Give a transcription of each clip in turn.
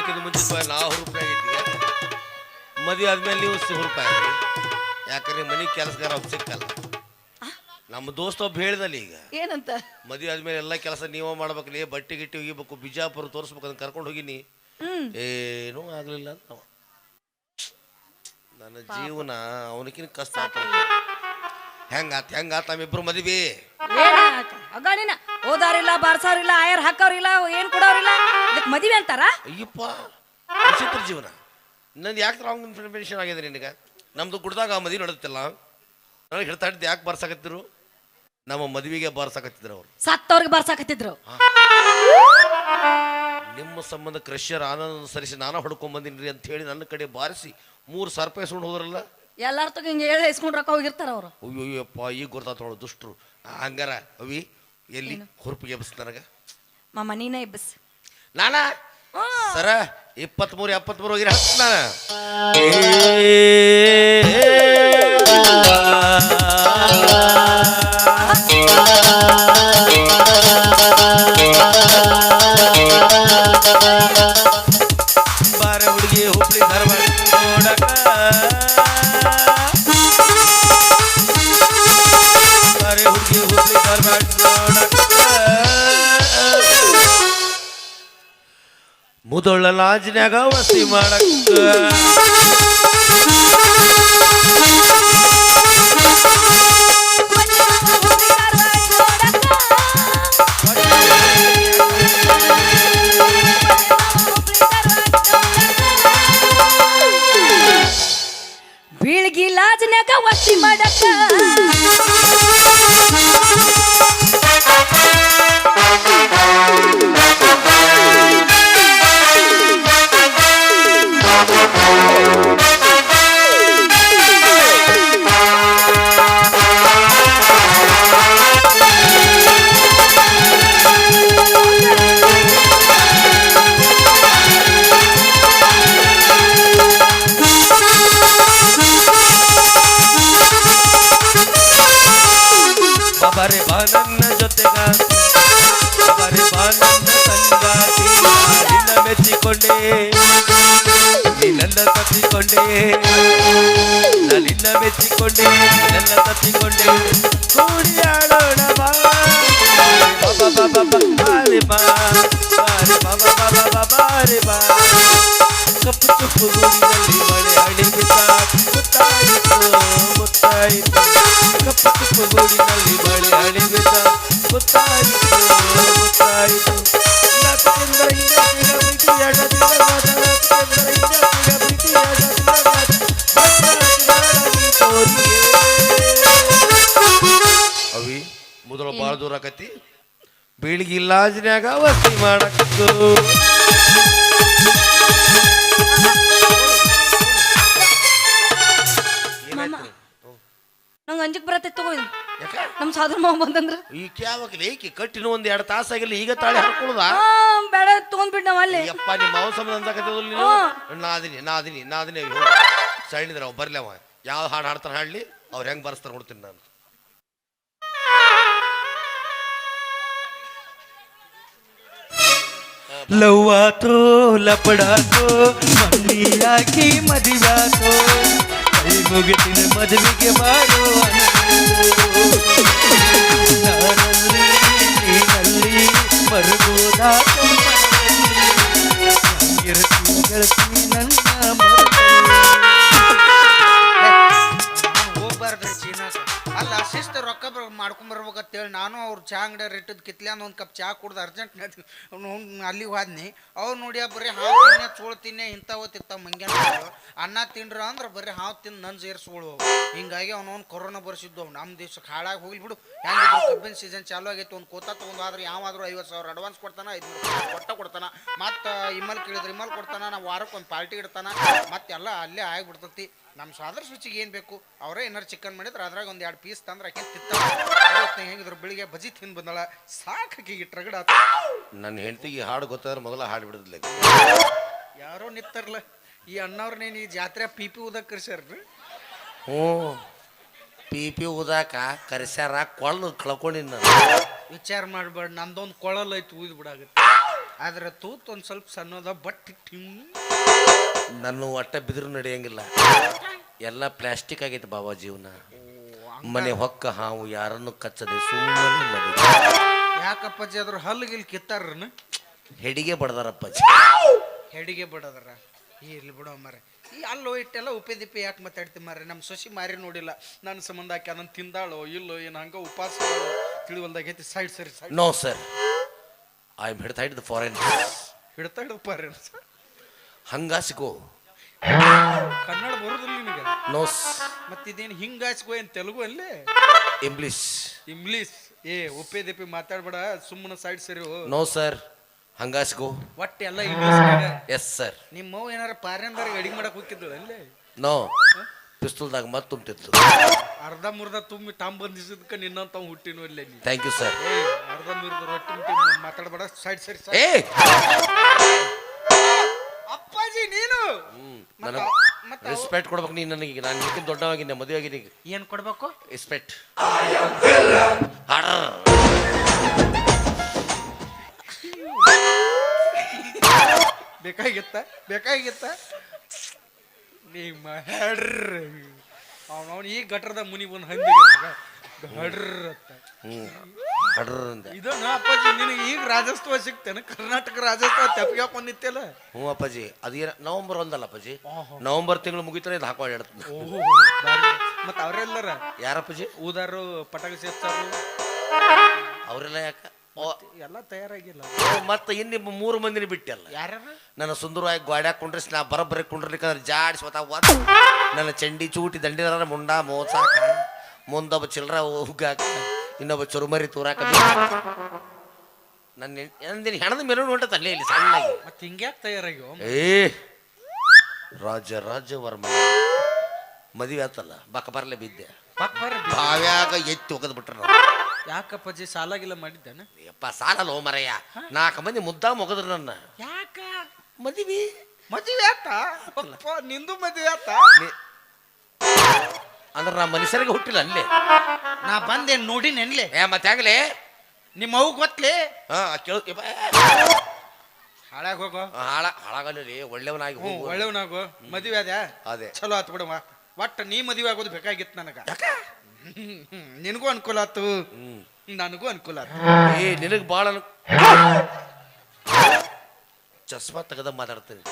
ಹಾಕಿದ ಮುಂಚಿತ ನಾವು ಹುರುಪಾಯಿ ಆಗಿದ್ದೀವಿ ಮದುವೆ ಆದ್ಮೇಲೆ ನೀವು ಆಗ್ರಿ ಯಾಕಂದ್ರೆ ಮನೆ ಕೆಲಸಗಾರ ಒಬ್ಬ ಸಿಕ್ಕಲ್ಲ. ನಮ್ಮ ದೋಸ್ತ ಒಬ್ಬ ಹೇಳ್ದಲ್ಲಿ ಈಗ. ಏನಂತ? ಮದುವೆ ಆದ್ಮೇಲೆ ಎಲ್ಲ ಕೆಲಸ ನೀವೇ ಮಾಡ್ಬೇಕು ನೀ ಬಟ್ಟೆ ಗಿಟ್ಟಿ ಒಗಿಬೇಕು ಬಿಜಾಪುರ ತೋರಿಸ್ಬೇಕು ಅಂತ ಕರ್ಕೊಂಡು ಹೋಗಿನಿ. ಏನೂ ಆಗ್ಲಿಲ್ಲ ಅಂತ. ನನ್ನ ಜೀವನ ಅವನಕಿನ ಕಷ್ಟ ಆತ ಹೆಂಗಾತ ಹೆಂಗಾತ ನಮ್ಮಿಬ್ರು ಮದುವೆ? ಅಗಾಣಿನ ಓದಾರಿಲ್ಲ ಬಾರ್ಸಾರಿಲ್ಲ ಆಯರ್ ಹಾಕೋರಿಲ್ಲ ಏನ್ ಕೊಡೋರಿಲ್ಲ? ಮದ್ವಿ ಮದುವೆ ಅಂತಾರ? ಅಯ್ಯಪ್ಪ ವಿಚಿತ್ರ ಜೀವನ. ನಂದು ಯಾಕೆ ರಾಂಗ್ ಇನ್ಫಾರ್ಮೇಶನ್ ಆಗಿದೆ ನಿನಗೆ? ನಮ್ದು ಕುಡ್ದಾಗ ಆ ಮದುವೆ ನಡೆದಿಲ್ಲ ನನಗೆ ಹೇಳ್ತಾ ಇದ್ದು ಯಾಕೆ ಬಾರ್ಸಾಕತ್ತಿದ್ರು? ನಮ್ಮ ಮದುವೆಗೆ ಬಾರ್ಸಾಕತ್ತಿದ್ರು ಅವ್ರು. ಸತ್ತವ್ರಿಗೆ ಬಾರ್ಸಾಕತ್ತಿದ್ರು. ನಿಮ್ಮ ಸಂಬಂಧ ಕ್ರಶ್ಯರ್ ಆನಂದ ಸರಿಸಿ ನಾನು ಹೊಡ್ಕೊಂಡ್ ಬಂದಿನ್ರಿ ಅಂತ ಹೇಳಿ ನನ್ನ ಕಡೆ ಬಾರಿಸಿ ಮೂರು ಸಾವಿರ ರೂಪಾಯಿ ಸುಂಡ್ ಹೋದ್ರಲ್ಲ? ಎಲ್ಲಾರ ತಗ ಹಿಂಗೆ ಹೇಳಿ ಇಸ್ಕೊಂಡು ರೊಕ್ಕ ಹೋಗಿರ್ತಾರ ಅವ್ರು ಅಯ್ಯೋ ಅಯ್ಯಪ್ಪ ಈಗ ಗೊತ್ತಾತ ನೋಡು ದುಷ್ಟರು ಹಂಗಾರ ಅವಿ ಎಲ್ಲಿ ಹುರುಪಿಗೆ ಎಬ್ಸ್ ನನಗ ಮಾಮ ನೀನೇ ನಾನಾ ನಾನ ಸರ ಇಪ್ಪತ್ಮೂರು ಎಪ್ಪತ್ಮೂರು ಹೋಗಿರ ಹತ್ತು ನಾನು ಮುದೊಳ್ಳ ಲಾಜ್ನ್ಯಾಗ ವಸಿ ಮಾಡಕ್ಕ ಬೀಳ್ಗಿ ಲಾಜ್ನ್ಯಾಗ ವಸ್ತಿ ಮಾಡಕ್ಕ ತಪ್ಪಿಕೊಂಡೆ ನಾ ನಿನ್ನ ಮೆಚ್ಚಿಕೊಂಡೆ ನನ್ನ ತಪ್ಪಿಕೊಂಡೆ. ಕೂಡಿ ಆಡೋಣ ಬಾ ಬಾಬಾ ಬಾಬಾ ಬಾರೆ ಬಾ. ಬಾರೆ ಬಾಬಾ ಬಾಬಾ ಬಾಬಾರೆ ಬಾ ಕಪ್ಪು ಚುಪ್ಪು ಗೂಡಿನಲ್ಲಿ ಮಳೆ ಅಡಿಬಿಟ್ಟ ಮುತ್ತಾಯಿತು ಮುತ್ತಾಯಿತು ಕಪ್ಪು ಚುಪ್ಪು ಗೂಡಿನಲ್ಲಿ ಮಳೆ ಅಡಿಬಿಟ್ಟ ಮುತ್ತಾಯಿತು ಮುತ್ತಾಯಿತು ಆಕತಿ ಬೀಳಿಗೆ ಇಲ್ಲಾಜ್ನ್ಯಾಗ ವಸ್ತಿ ಮಾಡಕತ್ತು. ನಂಗೆ ಅಂಜಕ್ ಬರತ್ತೆ ತಗೋ ಇದು. ನಮ್ಮ ನಮ್ ಸಾದ್ರ ಮಾವ ಬಂದಂದ್ರ? ಈ ಯಾವಾಗ ಏಕಿ ಕಟ್ಟಿನ ಒಂದ್ ಎರಡು ತಾಸಾಗಿಲ್ಲ ಈಗ ತಾಳೆ ಹರ್ಕೊಳ್ಳೋದ ಆ, ಬೇಡ ತಗೊಂಡ್ಬಿಡ್ ನಾವ್ ಅಲ್ಲಿ. ಯಪ್ಪ ನಿಮ್ಮ ಮಾವ ಸಂಬಂಧ ಅಂದಕತ್ತದಲ್ಲ ನೀನು? ನಾದಿನಿ ನಾದಿನಿ ನಾದಿನಿ ಸಣ್ಣಿದ್ರ ಅವ್ ಬರ್ಲಿ ಅವ. ಯಾವ ಹಾಡು ಹಾಡ್ತಾನೆ ಹಾಡ್ಲಿ ಅವ್ರು ಹೆಂಗ್ ಬರ್ಸ್ತಾರ ನೋಡ್ತೀನಿ ನಾನು. ಲವ್ವಾತೋ ಲಪಡಾತೋ ಮಲ್ಲಿಯಾಗಿ ಮದುವಾತೋ ಕೈ ಮುಗಿತಿನ ಮದುವೆಗೆ ಮಾಡೋ ನಾನಲ್ಲಿ ನೀನಲ್ಲಿ ಇರತಿ ಗೆಳತಿ ನನ್ನ ರೊಕ್ಕ ಬರ್ ಮಾಡ್ಕೊಂಡ್ ಬರ್ಬೇಕಂತೇಳಿ ನಾನು ಅವ್ರು ಚಹಾ ಅಂಗಡಿ ಇಟ್ಟದ್ ಕಿತ್ಲ್ಯಾಂದ ಒಂದು ಕಪ್ ಚಹಾ ಕುಡ್ದು ಅರ್ಜೆಂಟ್ ಅಲ್ಲಿಗೆ ಹೋದ್ನಿ ಅವ್ರು ನೋಡಿ ಬರೀ ಹಾವು ತಿನ್ನೆ ಚೋಳು ತಿನ್ನೆ ಇಂಥವು ತಿಂತಾವ ಮಂಗ್ಯಾನ ಅನ್ನ ತಿಂಡ್ರ ಅಂದ್ರೆ ಬರೀ ಹಾವು ತಿಂದು ನನ್ ಸೇರಿಸ್ಕೊಳ್ಳು ಹಿಂಗಾಗಿ ಅವನವ್ನು ಕೊರೋನಾ ಬರ್ಸಿದ್ದು ಅವ್ನು ನಮ್ಮ ದೇಶಕ್ಕೆ ಹಾಳಾಗಿ ಹೋಗ್ಲಿ ಬಿಡು ಹೆಂಗೆ ಕಬ್ಬಿನ ಸೀಸನ್ ಚಾಲು ಆಗೈತೆ ಒಂದು ಕೋತ ತಗೊಂಡು ಆದ್ರೆ ಯಾವಾದ್ರೂ ಐವತ್ತು ಸಾವಿರ ಅಡ್ವಾನ್ಸ್ ಕೊಡ್ತಾನ ಐದು ರೂಪಾಯಿ ಕೊಟ್ಟ ಕೊಡ್ತಾನೆ ಮತ್ತು ಇಮಲ್ ಕೇಳಿದ್ರೆ ಇಮಲ್ ಕೊಡ್ತಾನೆ ನಾವು ವಾರಕ್ಕೆ ಒಂದು ಪಾರ್ಟಿ ಇಡ್ತಾನೆ ಮತ್ತೆಲ್ಲ ಅಲ್ಲೇ ಆಗಿಬಿಡ್ತೈತಿ ನಮ್ಮ ಸಾದ್ರ ಶುಚಿಗೆ ಏನು ಬೇಕು? ಅವರೇ ಏನಾರು ಚಿಕನ್ ಮಾಡಿದ್ರೆ ಅದ್ರಾಗ ಒಂದು ಎರಡು ಪೀಸ್ ತಂದ್ರೆ ಆಕೆ ತಿತ್ತ ಹೆಂಗಿದ್ರು ಬೆಳಿಗ್ಗೆ ಬಜಿ ತಿಂದು ಬಂದಳ. ಸಾಕಿಗೆ ಟ್ರಗಡ ನನ್ನ ಹೆಂಡತಿಗೆ ಹಾಡು ಗೊತ್ತಾದ್ರೆ ಮೊದಲ ಹಾಡು ಬಿಡದಿಲ್ಲ ಯಾರೋ ನಿತ್ತಾರಲ್ಲ ಈ ಅಣ್ಣವ್ರನ್ನೇನು ಈ ಜಾತ್ರೆ ಪಿ ಪಿ ಊದಕ್ಕೆ ಕರ್ಸ್ಯಾರ್ರಿ ಹ್ಞೂ. ಪಿ ಪಿ ಊದಾಕ ಕರೆಸ್ಯಾರ ಕೊಳ್ಳು ಕಳ್ಕೊಂಡಿನ ವಿಚಾರ ಮಾಡಬೇಡ ನಂದೊಂದು ಕೊಳಲ್ ಐತಿ ಊದ್ ಬಿಡಾಗತ್ತೆ. ಆದ್ರೆ ತೂತ್ ಒಂದು ಸ್ವಲ್ಪ ಸಣ್ಣದ ಬಟ್ ಟಿಮ್. ನನ್ನ ಒಟ್ಟ ಬಿದ್ರು ನಡೆಯಂಗಿಲ್ಲ. ಎಲ್ಲ ಪ್ಲಾಸ್ಟಿಕ್ ಆಗೈತೆ ಬಾಬಾ ಜೀವನ. ಮನೆ ಹೊಕ್ಕ ಹಾವು ಯಾರನ್ನು ಕಚ್ಚದೆ ಸುಮ್ಮನೆ ಮನೆ ಯಾಕಪ್ಪಾಜಿ ಹಲ್ಲು ಇಲ್ಲಿ ಕಿತ್ತಾರನ ಹೆಡಿಗೆ ಬಡದರಪ್ಪಾಜಿ. ಹೆಡಿಗೆ ಬಿಡೋದ್ರ. ಇರ್ಲಿ ಬಿಡೋ ಮರೆ ಈ ಅಲ್ಲೋ ಇಟ್ಟೆಲ್ಲ ಉಪ್ಪೆ ದಿಪ್ಪೆ ಯಾಕೆ ಮಾತಾಡ್ತಿ ಮಾರೆ ನಮ್ಮ ಸೊಸಿ ಮಾರಿ ನೋಡಿಲ್ಲ. ನನ್ನ ಸಂಬಂಧ ಆಕೆ ಅದನ್ನು ತಿಂದಾಳೋ ಇಲ್ಲೋ ಏನು ಹಂಗ ಉಪವಾಸ ತಿಳಿವಲ್ದಾಗೈತಿ ಸೈಡ್ ಸರಿ side. No sir I am ಹಿಡ್ತಾ ಹಿಡಿದು ಫಾರಿನ್ ಹಿಡ್ತಾ ಹಿಡ್ದು ಪಾರಿ ಹಂಗಾಸಿಕೋ ಕನ್ನಡ ಬರುದಿಲ್ಲ ನಿನಗೆ? ನೋಸ್ ಮತ್ತಿದೇನು ಹಿಂಗಾಚ್ಕೋ ಏನು ತೆಲುಗು ಅಲ್ಲಿ? ಇಂಗ್ಲಿಷ್ ಇಂಗ್ಲೀಷ್ ಏ ಉಪ್ಪೆ ದಿಪ್ಪಿ ಮಾತಾಡ್ಬೇಡ ಸುಮ್ಮನೆ ಸೈಡ್ ಸರಿ. ನೋ ಸರ್ ಹಂಗಾಸ್ಕೋ ಒಟ್ಟು ಎಲ್ಲ ಇಂಗ್ಲೀಷ್ ಎಸ್ ಸರ್ ನಿಮ್ಮ ಅವ್ವ ಏನಾರ ಪಾರ್ಯಂದಾರಿಗೆ ಅಡಿಗೆ ಮಾಡಕ್ ಹೋಗಿದ್ದಳು ಅಲ್ಲಿ? ನೋ ಪಿಸ್ತೂಲ್ದಾಗ ಮತ್ತೆ ತುಂಬ್ತಿತ್ತು. ಅರ್ಧ ಮುರ್ಧ ತುಂಬಿ ಟಾಮ್ ಬಂದಿದ್ದಕ್ಕೆ ನಿನ್ನಂತ ಹುಟ್ಟಿನೂ ಅಲ್ಲೇ ನೀ ಥ್ಯಾಂಕ್ ಯು ಸರ್ ಅರ್ಧ ಮುರ್ಧ ರೊಟ್ಟಿ ಮಾತಾಡಬೇಡ ಸೈಡ್ ಸರಿ ಸರ್ ಏ ನನಗೆ ರೆಸ್ಪೆಕ್ಟ್ ಕೊಡ್ಬೇಕು ನೀನು ನನಗೆ ನಾನು ನಿಮ್ಗೆ ದೊಡ್ಡವಾಗಿದ್ದೆ ಮದುವೆ ಆಗಿದೆ ಏನ್ ಕೊಡ್ಬೇಕು? ರೆಸ್ಪೆಕ್ಟ್ ಬೇಕಾಗಿತ್ತ? ಬೇಕಾಗಿತ್ತ? ನಿಮ್ಮ ಹೆಡ್ರ್. ಅವನವನು ಈ ಗಟ್ರದ ಮುನಿ ಬಂದು ಹಂದಿ ಹಡ್ರ ಅಂತ. ಇದು ನಾ ಅಪ್ಪಾಜಿ ನಿನಗೆ ಈಗ ರಾಜಸ್ತವ ಸಿಗ್ತೇನೆ ಕರ್ನಾಟಕ ರಾಜಸ್ತವ ತೆಪ್ಪಿಗೆ ಬಂದಿತ್ತಲ್ಲ ಹ್ಞೂ ಅಪ್ಪಾಜಿ ಅದೇನ ನವಂಬರ್ ಒಂದಲ್ಲ ಅಪ್ಪಾಜಿ? ನವಂಬರ್ ತಿಂಗಳು ಮುಗಿತಾರೆ ಇದು ಹಾಕೊಂಡು ಹೇಳ ಮತ್ತೆ ಅವರೆಲ್ಲರ? ಯಾರಪ್ಪಾಜಿ ಊದಾರು ಪಟಾಕಿ ಸೇರ್ತಾರು ಅವರೆಲ್ಲ ಯಾಕ? ಎಲ್ಲ ತಯಾರಾಗಿಲ್ಲ. ಮತ್ತೆ ಇನ್ನು ಮೂರು ಮಂದಿನ ಬಿಟ್ಟಲ್ಲ? ಯಾರ್ಯಾರು? ನನ್ನ ಸುಂದರವಾಗಿ ಗೋಡ್ಯಾಗ ಕುಂಡ್ರಿಸಿ ನಾ ಬರಬ್ಬರಿ ಕುಂಡ್ರಿಕಂದ್ರೆ ಜಾಡ್ಸಿ ಸ್ವತಃ ನನ್ನ ಚಂಡಿ ಚೂಟಿ ದಂಡಿದಾರ ಮುಂಡ ಮೋಸ ಮುಂದೊಬ್ಬ ಚಿಲ್ರ ಹೋಗಾಕ ಇನ್ನೊಬ್ಬ ಚುರುಮರಿ ತೂರಾಕ ನನ್ನ ಎಂದಿನ ಹೆಣದ ಮೇಲೆ ತಲೆ ಇಲ್ಲಿ ಸಣ್ಣಾಗಿ. ಮತ್ತೆ ಹಿಂಗ್ಯಾಕ್ ತಯಾರಾಗ್ಯೋ? ಏ ರಾಜ ರಾಜವರ್ಮ. ಮದುವೆ ಆತಲ್ಲ ಬಕ ಬರಲೇ ಬಿದ್ದೆ. ಬರ್ರಿ ಬಾವ್ಯಾಗ ಎತ್ತಿ ಒಗದ್ ಬಿಟ್ರ ಯಾಕಪ್ಪಾಜಿ ಸಾಲಾಗಿಲ್ಲ ಮಾಡಿದ್ದಾನೆ? ಯಪ್ಪ ಸಾಲಲ್ಲ ಓ ಮರಯ್ಯ ನಾಲ್ಕು ಮಂದಿ ಮುದ್ದಾ ಮೊಗದ್ರು ನನ್ನ. ಯಾಕ? ಮದುವೆ. ಮದುವೆ ಆತ? ನಿಂದು ಮದುವೆ ಆತ? ಅಂದ್ರೆ ನಾ ಮನುಷ್ಯರಿಗೆ ಹುಟ್ಟಿಲ್ಲ ಅಲ್ಲಿ ನಾ ಬಂದೆ ನೋಡಿ ನೆನ್ಲೆ ಏ ಮತ್ತೆ ಆಗ್ಲಿ? ನಿಮ್ಮ ಅವು ಗೊತ್ತಲೆ ಹಾ ಕೇಳ. ಹಾಳಾಗ ಹೋಗೋ. ಹಾಳ ಹಾಳಾಗಲ್ಲ ಒಳ್ಳೆವನಾಗಿ ಹೋಗು. ಒಳ್ಳೆವನಾಗು. ಮದುವೆ ಅದ ಅದೇ. ಚಲೋ ಆತು ಬಿಡಮ್ಮ ಒಟ್ಟು ನೀ ಮದುವೆ ಆಗೋದು ಬೇಕಾಗಿತ್ತು ನನಗ. ನಿನಗೂ ಅನುಕೂಲ ಆತು. ನನಗೂ ಅನುಕೂಲ ಆತು. ಏ ನಿನಗೆ ಭಾಳ ಚಸ್ಮಾ ತೆಗೆದ ಮಾತಾಡ್ತೀನಿ.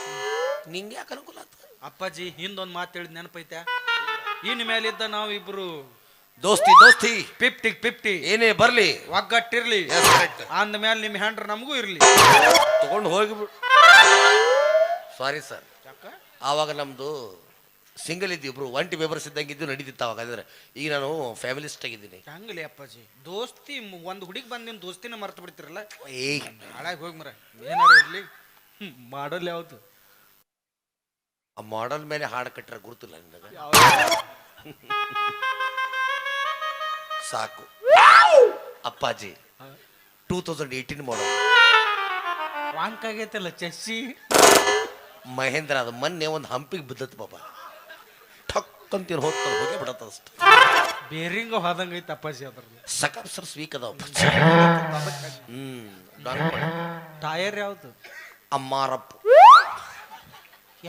ನಿಂಗೆ ಯಾಕೆ ಅನುಕೂಲ ಆತು? ಅಪ್ಪಾಜಿ ಹಿಂದೊಂದು ಮಾತು ಹೇಳಿದ್ ನೆನಪೈತೆ ಇನ್ ಮೇಲಿದ್ದ ನಾವಿಬ್ರು. ದೋಸ್ತಿ ದೋಸ್ತಿ. ಫಿಫ್ಟಿ ಫಿಫ್ಟಿ ಏನೇ ಬರ್ಲಿ. ಒಗ್ಗಟ್ಟಿರ್ಲಿ. ಅಂದ ಮೇಲೆ ನಿಮ್ಮ ಹ್ಯಾಂಡ್ರ ನಮಗೂ ಇರ್ಲಿ. ತಗೊಂಡು ಹೋಗಿ ಸಾರಿ ಸರ್ ಆವಾಗ ನಮ್ದು ಸಿಂಗಲ್ ಇದ್ದಿಬ್ರು ಒಂಟಿ ಮೆಂಬರ್ಸ್ ಇದ್ದಂಗೆ ಇದ್ದು ನಡೀತಿತ್ತು ಅವಾಗ ಅಂದ್ರೆ ಈಗ ನಾನು ಫ್ಯಾಮಿಲಿಸ್ಟ್ ಆಗಿದ್ದೀನಿ. ಹಂಗಲಿ ಅಪ್ಪಾಜಿ. ದೋಸ್ತಿ ಒಂದು ಹುಡುಗಿ ಬಂದು ನಿಮ್ಮ ದೋಸ್ತಿನ ಮರ್ತು ಬಿಡ್ತಿರಲ್ಲ? ಏ ಹಾಳಾಗಿ ಹೋಗಿ ಮರ. ಏನಾರ ಇರಲಿ. ಮಾಡಲ್ ಯಾವುದು? ಆ ಮಾಡಲ್ ಮೇಲೆ ಹಾಡು ಕಟ್ಟರೆ ಗುರುತಿಲ್ಲ ನಿನಗೆ? ಸಾಕು. ಅಪ್ಪಾಜಿ ಟೂ ತೌಸಂಡ್ ಏಯ್ಟೀನ್ ಮಾಡೋ ವಾಂಕ್ ಆಗೈತಲ್ಲ ಚಸ್ಸಿ? ಮಹೇಂದ್ರ ಅದು ಮೊನ್ನೆ ಒಂದು ಹಂಪಿಗೆ ಬಿದ್ದತ್ ಬಾಬಾ ಠಕ್ ಅಂತೀನಿ ಹೋಗ್ತಾರೆ ಹೋಗಿ ಬಿಡತ್ತ ಅಷ್ಟು. ಬೇರಿಂಗ ಹೋದಂಗ ಐತೆ ಅಪ್ಪಾಜಿ ಅದ್ರದ್ದು. ಸಕಪ್ ಸರ್ ಸ್ವೀಕ್ ಅದಾವ. ಹ್ಮ್. ಟಯರ್ ಯಾವ್ದು? ಅಮ್ಮಾರಪ್ಪ.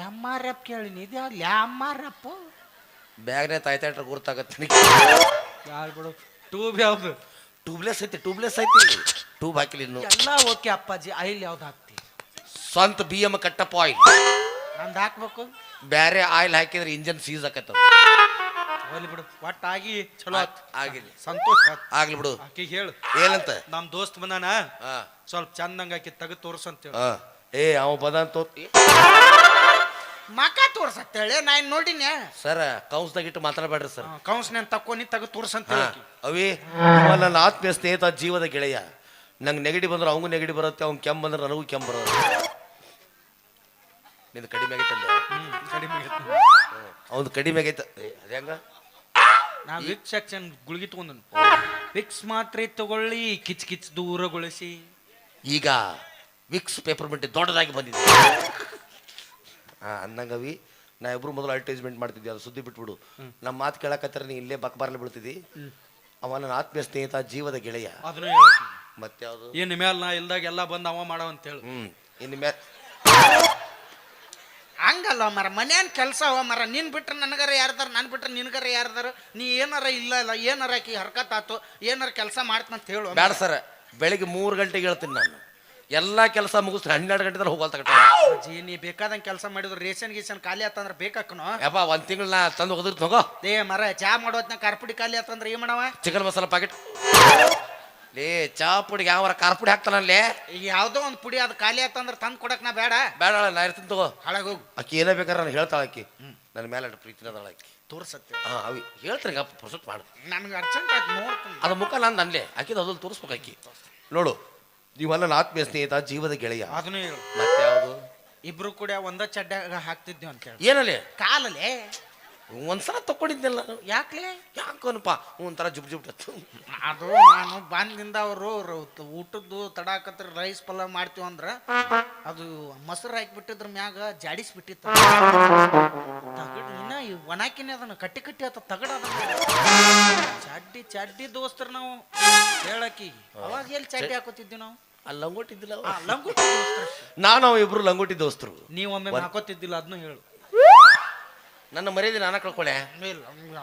ಎಂ ಆರ್ ಎಫ್ ಕೇಳಿನಿ ಇದು ಯಾವ್ದು ಎಂ ಆರ್ ಎಫ್ ಬ್ಯಾಗ್ನೇ ತಾಯ್ತಾಟ್ರ ಗುರ್ತಾಗತ್ತೆ ಯಾರು ಬಿಡು ಟ್ಯೂಬ್ ಯಾವ್ದು? ಟೂಬ್ಲೆಸ್ ಐತಿ ಟ್ಯೂಬ್ಲೆಸ್ ಐತಿ. ಟ್ಯೂಬ್ ಹಾಕಿಲ್ಲ ಇನ್ನು. ಎಲ್ಲ ಓಕೆ ಅಪ್ಪಾಜಿ ಆಯಿಲ್ ಯಾವ್ದು ಹಾಕ್ತಿ ಸ್ವಂತ ಬಿ ಎಂ ಕಟ್ಟಪ್ಪ ಆಯಿಲ್ ನಂದು ಹಾಕ್ಬೇಕು. ಬ್ಯಾರೆ ಆಯಿಲ್ ಹಾಕಿದ್ರೆ ಇಂಜನ್ ಸೀಸ್ ಆಕತ್ತ ಹೋಗ್ಲಿ ಬಿಡು ಒಟ್ಟಾಗಿ ಚಲೋ ಆತ್. ಆಗಿಲ್ಲ ಸಂತೋಷ ಆತ್. ಆಗ್ಲಿ ಬಿಡು. ಆಕಿಗೆ ಹೇಳು. ಏನಂತ? ನಮ್ ದೋಸ್ತ್ ಬಂದಾನ? ಹಾ. ಸ್ವಲ್ಪ ಚಂದಂಗ ಆಕಿ ತೆಗೆದು ತೋರ್ಸಂತೇಳಿ ಹಾ. ಏ ಅವ ಬದ ಅಂತ ಮಕ ತೋರ್ಸತ್ತೇಳಿ ನಾ ಇನ್ ನೋಡಿನ. ಸರ್ ಕೌನ್ಸ್ದಾಗ ಇಟ್ಟು ಮಾತಾಡಬೇಡ್ರಿ ಸರ್. ಕೌನ್ಸ್ ತಕ್ಕೋ ನೀ ತಗ ತೋರ್ಸಂತ ಅವೇ ನನ್ನ ಆತ್ಮೀಯ ಸ್ನೇಹಿತ ಜೀವದ ಗೆಳೆಯ. ನಂಗೆ ನೆಗಡಿ ಬಂದ್ರೆ ಅವಂಗೂ ನೆಗಡಿ ಬರುತ್ತೆ ಅವ್ನು ಕೆಮ್ಮು ಬಂದ್ರೆ ನನಗೂ ಕೆಮ್ಮು ಬರುತ್ತೆ. ನಿಂದು ಕಡಿಮೆ ಆಗೈತಲ್ಲ ಕಡಿಮೆ ಆಗೈತೆ. ಅವ್ನು ಕಡಿಮೆ ಆಗೈತ. ಅದ್ ಹೆಂಗ? ನಾ ವಿಕ್ಸ್ ಸೆಕ್ಷನ್ ಗುಳಿಗೆ ತಗೊಂಡನು. ವಿಕ್ಸ್ ಮಾತ್ರೆ ತಗೊಳ್ಳಿ ಕಿಚ್ ಕಿಚ್ ದೂರಗೊಳಿಸಿ. ಈಗ ವಿಕ್ಸ್ ಪೇಪರ್ ಮಂಟಿ ದೊಡ್ಡದಾಗಿ ಬಂದಿದೆ. ಅಂದಂಗವಿ ನಾ ಇಬ್ರು ಮೊದಲು ಅಡ್ವರ್ಟೈಸ್ಮೆಂಟ್ ಮಾಡ್ತಿದ್ದೆ ಅದು ಸುದ್ದಿ ಬಿಟ್ಬಿಡು. ನಮ್ಮ ಮಾತು ಕೇಳಕತ್ತರ ನೀ ಇಲ್ಲೇ ಬಕ್ ಬರಲಿ ಬಿಡ್ತಿದ್ದಿ ಅವ ನನ್ನ ಆತ್ಮೀಯ ಸ್ನೇಹಿತ ಜೀವದ ಗೆಳೆಯ. ಅದನ್ನ ಮತ್ತೆ ಯಾವುದು? ಇನ್ ಮೇಲೆ ನಾ ಇಲ್ದಾಗ ಎಲ್ಲ ಬಂದ್ ಅವ ಮಾಡವ ಅಂತ ಹೇಳಿ. ಹ್ಮ್. ಇನ್ನು ಮೇ ಹಂಗಲ್ಲ ಮರ ಮನ್ಯಾನ್ ಕೆಲಸ ಅವ ಮರ. ನಿನ್ ಬಿಟ್ರೆ ನನಗಾರ ಯಾರ್ದಾರ ನಾನು ಬಿಟ್ರೆ ನಿನಗಾರ ಯಾರ್ದಾರ? ನೀ ಏನಾರ ಇಲ್ಲ ಇಲ್ಲ ಏನಾರ ಆಕಿ ಹರ್ಕತ್ ಆತು ಏನಾರ ಕೆಲಸ ಮಾಡ್ತಂತ ಹೇಳು. ಬೇಡ ಸರ್ ಬೆಳಿಗ್ಗೆ ಮೂರು ಗಂಟೆಗೆ ಹೇಳ್ತೀನಿ ನಾನು. ಎಲ್ಲ ಕೆಲಸ ಮುಗಿಸ್ರಿ ಹನ್ನೆರಡು ಗಂಟೆ ತನಕ ಹೋಗಲ್ ತಗಟ ಅಜ್ಜಿ ನೀ ಬೇಕಾದಂಗೆ ಕೆಲಸ ಮಾಡಿದ್ರು ರೇಷನ್ ಗೀಷನ್ ಖಾಲಿ ಆತಂದ್ರ ಬೇಕಾಕನು? ಯಪ್ಪ ಒಂದು ತಿಂಗಳು ನಾ ತಂದು ಹೋದ್ರೆ ಹೋಗೋ ಏ ಮರ ಚಾ ಮಾಡೋದ್ನ ಕಾರ್ಪುಡಿ ಖಾಲಿ ಆತಂದ್ರ ಏನ್ ಮಾಡವ? ಚಿಕನ್ ಮಸಾಲ ಪ್ಯಾಕೆಟ್ ಲೇ ಚಾ ಪುಡಿಗೆ ಯಾವ ಖಾರ ಪುಡಿ ಹಾಕ್ತಾನಲ್ಲಿ ಈಗ ಯಾವ್ದೋ ಒಂದು ಪುಡಿ ಅದು ಖಾಲಿ ಆತಂದ್ರ ತಂದ್ ಕೊಡಕ್ ನಾ ಬೇಡ. ಬೇಡ ನಾ ಇರ್ತೀನಿ ತಗೋ. ಹಾಳಾಗೋಗು ಆಕಿ ಏನೇ ಬೇಕಾದ್ರೆ ನಾನು ಹೇಳ್ತಾಳೆ ಆಕಿ. ನನ್ನ ಮೇಲೆ ಪ್ರೀತಿ ಪ್ರೀತಿನ ಅದಾಳ ಆಕಿ. ತೋರ್ಸತ್ತೆ. ಹಾಂ ಅವಿ. ಹೇಳ್ತೀನಿ ಅಪ್ಪ ಮಾಡು. ನನಗೆ ಅರ್ಜೆಂಟ್ ಆಯ್ತು ನೋಡ್ತೀನಿ. ಅದು ಮುಖ ನಾನು ನನ್ಲೆ ಆಕಿದ ಅದ್ರಲ್ಲಿ ತೋರಿಸ್ಬೇಕು ಆಕಿ. ನೋಡು ನೀವಲ್ಲ ನನ್ನ ಆತ್ಮೀಯ ಸ್ನೇಹಿತ ಜೀವದ ಗೆಳೆಯ. ಅದನ್ನು ಹೇಳು. ಮತ್ತೆ ಯಾವುದು? ಇಬ್ರು ಕೂಡ ಒಂದ ಚಡ್ಡ ಹಾಕ್ತಿದ್ವಿ ಅಂತ ಹೇಳಿ. ಏನಲ್ಲಿ ಕಾಲಲ್ಲಿ? ಒಂದ್ಸಲ ತಕೊಂಡಿದ್ದೆಲ್ಲ ನಾನು. ಯಾಕೆ ಯಾಕೋನಪ್ಪ? ಒಂಥರ ಜುಬ್ ಜುಬ್ ಅದು ನಾನು ಬಂದಿಂದ ಅವರು ಊಟದ್ದು ತಡಾಕತ್ರ ರೈಸ್ ಪಲಾವ್ ಮಾಡ್ತೀವಿ ಅಂದ್ರ ಅದು ಮೊಸರು ಹಾಕಿಬಿಟ್ಟಿದ್ರ ಮ್ಯಾಗ ಜಾಡಿಸ್ಬಿಟ್ಟಿತ್ತು ತಗಡ್ ಇನ್ನ ಈ ಒಣಾಕಿನೇ ಅದನ್ನ ಕಟ್ಟಿ ಕಟ್ಟಿ ಆತ ತಗಡ ಚಡ್ಡಿ ಚಡ್ಡಿ ದೋಸ್ತರು ನಾವು. ಹೇಳಕ್ಕಿ. ಅವಾಗ ಎಲ್ಲಿ ಚಡ್ಡಿ ಹಾಕೋತಿದ್ವಿ ನಾವು? ಅಲ್ಲಿ ಲಂಗೋಟಿದ್ದಿಲ್ಲ ಆ, ಲಂಗೋಟಿ ದೋಸ್ತರು ನಾನು ಅವ ಇಬ್ರು ಲಂಗೋಟಿ ದೋಸ್ತರು. ನೀವು ಒಮ್ಮೆ ಹಾಕೋತಿದ್ದಿಲ್ಲ ಅದನ್ನು ಹೇಳು. ನನ್ನ ಮರ್ಯಾದೆ ನಾನು ಕಳ್ಕೊಳ್ಳೆ ಇಲ್ಲ, ಇಲ್ಲ.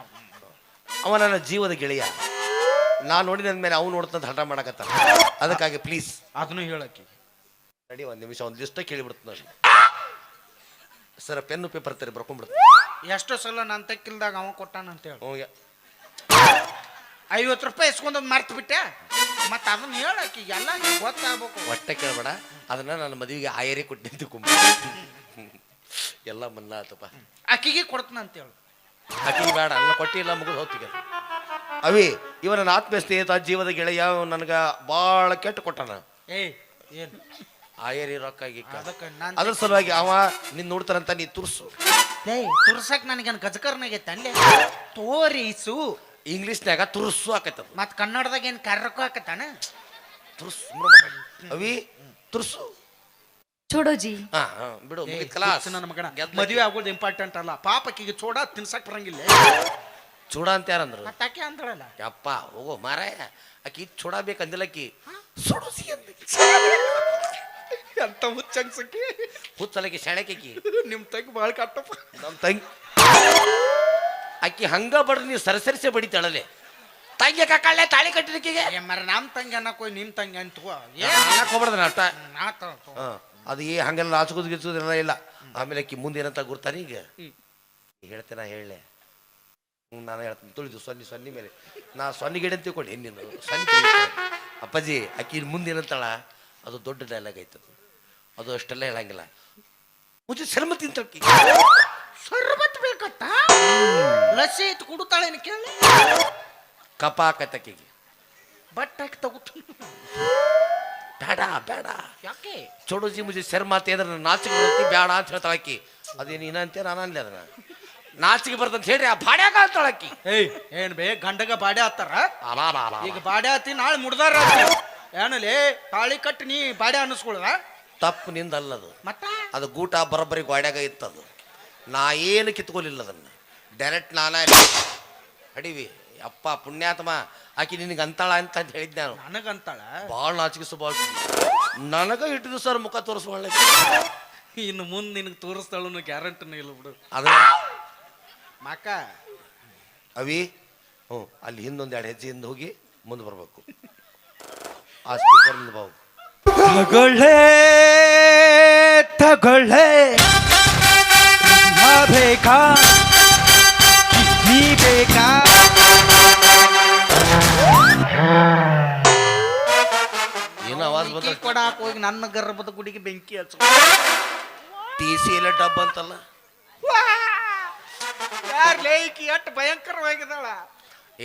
ಅವ ನನ್ನ ಜೀವದ ಗೆಳೆಯ. ನಾನು ನೋಡಿದ ಮೇಲೆ ಅವ್ನು ನೋಡ್ತಂತ ಹಠ ಮಾಡಕತ್ತ ಅದಕ್ಕಾಗಿ ಪ್ಲೀಸ್ ಅದನ್ನು ಹೇಳಕ್ಕೆ ನಡಿ ಒಂದು ನಿಮಿಷ ಒಂದು ಲಿಸ್ಟ್ ಕೇಳಿಬಿಡ್ತು ನಾನು ಸರ್ ಪೆನ್ನು ಪೇಪರ್ ತರ ಬರ್ಕೊಂಡ್ಬಿಡ್ತು ಎಷ್ಟೋ ಸಲ ನಾನು ತಕ್ಕಿಲ್ದಾಗ ಅವ ಕೊಟ್ಟಾನ ಅಂತ ಹೇಳು ಐವತ್ತು ರೂಪಾಯಿ ಇಸ್ಕೊಂಡ್ ಮರ್ತು ಬಿಟ್ಟೆ? ಮತ್ತೆ ಅದನ್ನ ಹೇಳಕ್ಕೆ ಎಲ್ಲ ಗೊತ್ತಾಗ್ಬೇಕು. ಹೊಟ್ಟೆ ಕೇಳಬೇಡ. ಅದನ್ನ ನನ್ನ ಮದುವೆಗೆ ಆಯರಿ ಕೊಟ್ಟಿದ್ದು ಕುಂಬ. ಎಲ್ಲ ಮನ್ನಾ ಆತಪ್ಪ. ಅಕ್ಕಿಗೆ ಕೊಡ್ತಾನ ಅಂತ ಹೇಳು. ಅಕ್ಕಿಗೆ ಬೇಡ ನನ್ನ ಕೊಟ್ಟಿಲ್ಲ ಮುಗಿದು ಹೋಗ್ತಿಗೆ ಅವಿ ಇವನ ನನ್ನ ಆತ್ಮೀಯ ಸ್ನೇಹಿತ ಜೀವದ ಗೆಳೆಯ ನನಗೆ ಭಾಳ ಕೆಟ್ಟ ಕೊಟ್ಟನ. ಏಯ್ ಏನು? ಆಯರಿ ರೊಕ್ಕ ಗಿಕ್ಕ ಅದಕ್ಕೆ ನಾನು ಅದ್ರ ಸಲುವಾಗಿ ಅವ ನಿನ್ ನೋಡ್ತಾರಂತ ನೀ ತುರ್ಸು. ಏಯ್ ತುರ್ಸಕ್ ನನಗೇನು ಗಜಕರ್ನಾಗೈತೆ ಅಲ್ಲೇ ತೋರಿಸು. ಇಂಗ್ಲೀಷ್ನ್ಯಾಗ ತುರ್ಸು ಆಕೈತದ ಮತ್ ಕನ್ನಡದಾಗ ಏನು ಕರ್ರಕ್ಕೂ ಹಾಕತ್ತಾನ ತುರ್ಸು ಅವಿ ತುರ್ಸು छोड़ो जी ಹಾ ಹಾ ಬಿಡು ಮುಗಿತ್ ಕಲಾಸ್ ನನ್ನ ಮಗನ ಗೆದ್ದ ಮದುವೆ ಆಗೋದು ಇಂಪಾರ್ಟೆಂಟ್ ಅಲ್ಲ ಪಾಪಕ್ಕಿಗೆ ಚೋಡ ತಿನ್ಸಕ್ ಬರಂಗಿಲ್ಲ ಚೂಡ ಅಂತ ಯಾರಂದ್ರು ಮತ್ತಾಕೆ ಅಂದ್ರಲ್ಲ ಯಪ್ಪ ಹೋಗೋ ಮಾರಾಯ ಆಕಿ ಚೂಡ ಬೇಕಂದಿಲ್ಲಕ್ಕಿ ಸುಡುಸಿ ಅಂದ್ಲಕ್ಕಿ. ಅಂತ ಹುಚ್ಚಂಗ್ಸಕ್ಕೆ ಹುಚ್ಚಲಕ್ಕಿ ಸೆಣಕಿ ನಿಮ್ ತಗ್ ಬಾಳ್ ಕಟ್ಟಪ್ಪ ನಮ್ಮ ತಂಗಿ ಆಕಿ ಹಂಗ ಬಡ್ದು ನೀವು ಸರಸರಿಸೆ ಬಡಿತಾಳಲೆ ತಂಗಿ ಕಕ್ಕಳ್ಳೆ ತಾಳಿ ಕಟ್ಟಿದಕ್ಕಿಗೆ ಮರ ನಮ್ ತಂಗಿ ಅನ್ನಕ್ ನಿಮ್ಮ ನಿಮ್ ತಂಗಿ ಅಂತ ಹೋಗ್ಬಾರ್ದು. ನಾಟ ಅದು ಏ ಹಂಗೆಲ್ಲ ನಾಚುಕೋದು ಗಿಚ್ಚುದಿಲ್ಲ ಇಲ್ಲ. ಆಮೇಲೆ ಆಕಿ ಮುಂದೆ ಏನಂತ ಗುರ್ತಾನೆ ಈಗ? ಹೇಳ್ತೇನೆ ಹೇಳಲೆ. ಹ್ಞೂ ನಾನು ಹೇಳ್ತೀನಿ. ತುಳಿದು ಸೊನ್ನೆ ಸೊನ್ನೆ ಮೇಲೆ. ನಾ ಸೊನ್ನೆ ಗಿಡ ಅಂತ ತಿಳ್ಕೊಂಡು. ಹೆಣ್ಣಿನ ಸೊನ್ನೆ ಅಪ್ಪಾಜಿ ಆಕಿ ಮುಂದೆ ಏನಂತಾಳ? ಅದು ದೊಡ್ಡ ಡೈಲಾಗ್ ಐತದು ಅದು ಅಷ್ಟೆಲ್ಲ ಹೇಳಂಗಿಲ್ಲ. ಮುಂಚೆ ಶರ್ಮ ತಿಂತಳ್ಕಿ ಸರ್ಬತ್ ಬೇಕತ್ತ? ಲಸಿ ಇತ್ತು ಕುಡುತ್ತಾಳೇನು ಕೇಳಿ? ಕಪಾಕತಕಿಗೆ. ಬಟ್ ಹಾಕಿ ತಗೋತ. ಬೇಡ ಬೇಡ. ಯಾಕೆ? ಚೋಡೋಜಿ ಮುಜಿ ಶರ್ಮಾತಿ ಅಂದ್ರೆ ನಾಚಿಕೆ ಬರ್ತಿ ಬೇಡ ಅಂತ ಹೇಳ್ತಾಳ ಆಕಿ. ಅದೇನು ಅಂತೆ ನಾನು ಅನ್ಲಿ ಅದನ್ನ? ನಾಚಿಕೆ ಬರ್ತಂತ ಹೇಳ್ರಿ ಆ ಬಾಡ್ಯಾಗ ಅಂತಾಳ ಆಕಿ. ಏಯ್ ಏನ್ ಬೇ ಗಂಡಗ ಬಾಡೆ ಆತಾರ ಅಲಾ ಅಲಾ ಅಲಾ. ಈಗ ಬಾಡೆ ಆತಿ ನಾಳೆ ಮುಡ್ದಾರ ಏನಲ್ಲಿ ತಾಳಿ ಕಟ್ಟಿ ನೀ ಬಾಡೆ ಅನ್ನಿಸ್ಕೊಳ್ದ? ತಪ್ಪು ನಿಂದಲ್ಲದು. ಮತ್ತ? ಅದು ಗೂಟ ಬರೋಬ್ಬರಿ ಗೋಡ್ಯಾಗ ಇತ್ತದು. ನಾ ಏನು ಕಿತ್ಕೊಲಿಲ್ಲ ಅದನ್ನು. ಡೈರೆಕ್ಟ್ ನಾನೇ ಹಡಿವಿ. ಅಪ್ಪ ಪುಣ್ಯಾತ್ಮ ಆಕಿ ನಿನಗೆ ಅಂತಾಳ ಅಂತ ಅಂತ ಹೇಳಿದ್ದೆ ನಾನು. ನನಗಂತಾಳ? ಭಾಳ ನಾಚಿಕೆ ಸ್ವಭಾವ ನನಗ ಇಟ್ಟಿದ್ದು ಸರ್ ಮುಖ ತೋರಿಸ್ಕೊಳ್ಳಿ ಇನ್ನು ಮುಂದೆ ನಿನಗೆ ತೋರಿಸ್ತಾಳು ಗ್ಯಾರಂಟಿನೂ ಇಲ್ಲ ಬಿಡು. ಅದ ಮಕ್ಕ ಅವಿ ಹ್ಞೂ ಅಲ್ಲಿ ಹಿಂದೊಂದು ಎರಡು ಹೆಜ್ಜೆ ಹಿಂದೆ ಹೋಗಿ ಮುಂದೆ ಬರಬೇಕು. ಆ ಸ್ಪೀಕರ್ ಬಾವು ತಗೊಳ್ಳೆ ತಗೊಳ್ಳೆ ಬೇಕಾ? ನೀ ಬೇಕಾ? ಏನು ಆವಾಜ್ ಕೊಡಾಕ್ ಹೋಗಿ ನನ್ನ ಗರ್ಭದ ಗುಡಿಗೆ ಬೆಂಕಿ ಹಚ್ಚ ಟಿ ಸಿ ಎಲ್ಲ ಡಬ್ ಅಂತಲ್ಲ. ಯಾರ್ ಲೇಕಿ ಎಷ್ಟು ಭಯಂಕರವಾಗಿದ್ದಾಳ.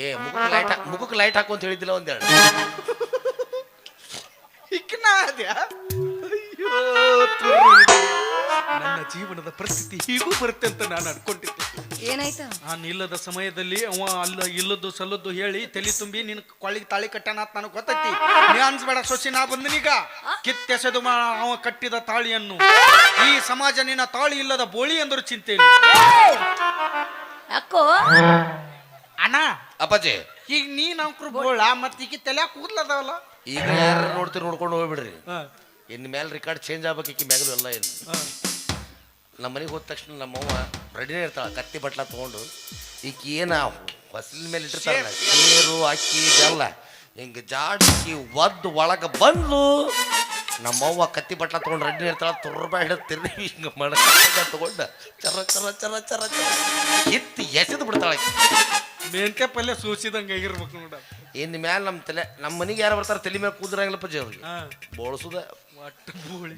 ಏ ಮುಖಕ್ಕೆ ಲೈಟ್ ಮುಖಕ್ಕೆ ಲೈಟ್ ಹಾಕು ಅಂತ ಹೇಳಿದ್ದಿಲ್ಲ ಒಂದೆರಡು. ಇಕ್ಕಿನ ಅದ್ಯಾ ಅಯ್ಯೋ ತುರ್ರು. ನನ್ನ ಜೀವನದ ಪರಿಸ್ಥಿತಿ ಹೀಗೂ ಬರುತ್ತೆ ಅಂತ ನಾನು ಅನ್ಕೊಂಡಿದ್ದೆ. ಏನಾಯ್ತು? ನಾನು ಇಲ್ಲದ ಸಮಯದಲ್ಲಿ ಅವ ಅಲ್ಲ ಇಲ್ಲದ್ದು ಸಲ್ಲದ್ದು ಹೇಳಿ ತಲೆ ತುಂಬಿ ನಿನ್ ಕೊಳ್ಳಿಗೆ ತಾಳಿ ಕಟ್ಟಣ ಅಂತ ನನಗೆ ಗೊತ್ತೈತಿ. ನೀ ಅನ್ಸ್ಬೇಡ ಸೊಸಿ ನಾ ಬಂದನೀಗ ಕಿತ್ತೆಸೆದು ಮಾ ಅವ ಕಟ್ಟಿದ ತಾಳಿಯನ್ನು. ಈ ಸಮಾಜ ನಿನ್ನ ತಾಳಿ ಇಲ್ಲದ ಬೋಳಿ ಅಂದ್ರೆ ಚಿಂತೆ ಇಲ್ಲ. ಯಾಕೋ? ಅಣ್ಣ ಅಪ್ಪಾಜಿ. ಈಗ ನೀ ನೌಕರು ಬೋಳ ಮತ್ತೆ ಈಗ ತಲೆ ಕೂದ್ಲದವಲ್ಲ? ಈಗ ಯಾರು ನೋಡ್ತೀರಿ ನೋಡ್ಕೊಂಡು ಹೋಗ್ಬಿಡ್ರಿ. ಹಾ, ಇನ್ ಮೇಲೆ ರೆಕಾರ್ಡ್ ಚೇಂಜ್ ಆಗ್ಬೇಕು ಈಕಿ ಮ್ಯಾಗಲು ಎಲ್ಲ ಹಾ. ನಮ್ಮ ಮನೆಗೆ ಹೋದ ತಕ್ಷಣ ನಮ್ಮವ್ವ ರೆಡಿನೇ ಇರ್ತಾಳೆ ಕತ್ತಿ ಬಟ್ಲ ತೊಗೊಂಡು. ಈಕಿ ಏನ ಹೊಸಲಿನ ಮೇಲೆ ಇಟ್ಟಿರ್ತಾರಲ್ಲ ನೀರು ಅಕ್ಕಿ ಬೆಲ್ಲ ಹಿಂಗೆ ಜಾಡಿಸಿ ಒದ್ದು ಒಳಗೆ ಬಂದು ನಮ್ಮವ್ವ ಕತ್ತಿ ಬಟ್ಲ ತೊಗೊಂಡು ರೆಡಿನೇ ಇರ್ತಾಳೆ ತುರ್ಬ ಹಿಡಿದು ತಿರ್ವಿ ಹಿಂಗೆ ಮಾಡ ತೊಗೊಂಡು ಚರ ಚರ ಚರ ಚರ ಚರ. ಎತ್ತಿ ಎಸೆದು ಬಿಡ್ತಾಳೆ. ಮೆಂತ್ಯ ಪಲ್ಯ ಸೂಸಿದಂಗೆ ಆಗಿರ್ಬೇಕು ನೋಡ. ಇನ್ ಮ್ಯಾಲೆ ನಮ್ಮ ತಲೆ ನಮ್ಮ ಮನೆಗೆ ಯಾರು ಬರ್ತಾರೆ ತಲೆ ಮೇಲೆ ಕೂದ್ರಂಗಿಲ್ಲಪ್ಪ ಜಿ ಅವ್ರಿಗೆ. ಬೋಳಿಸುದ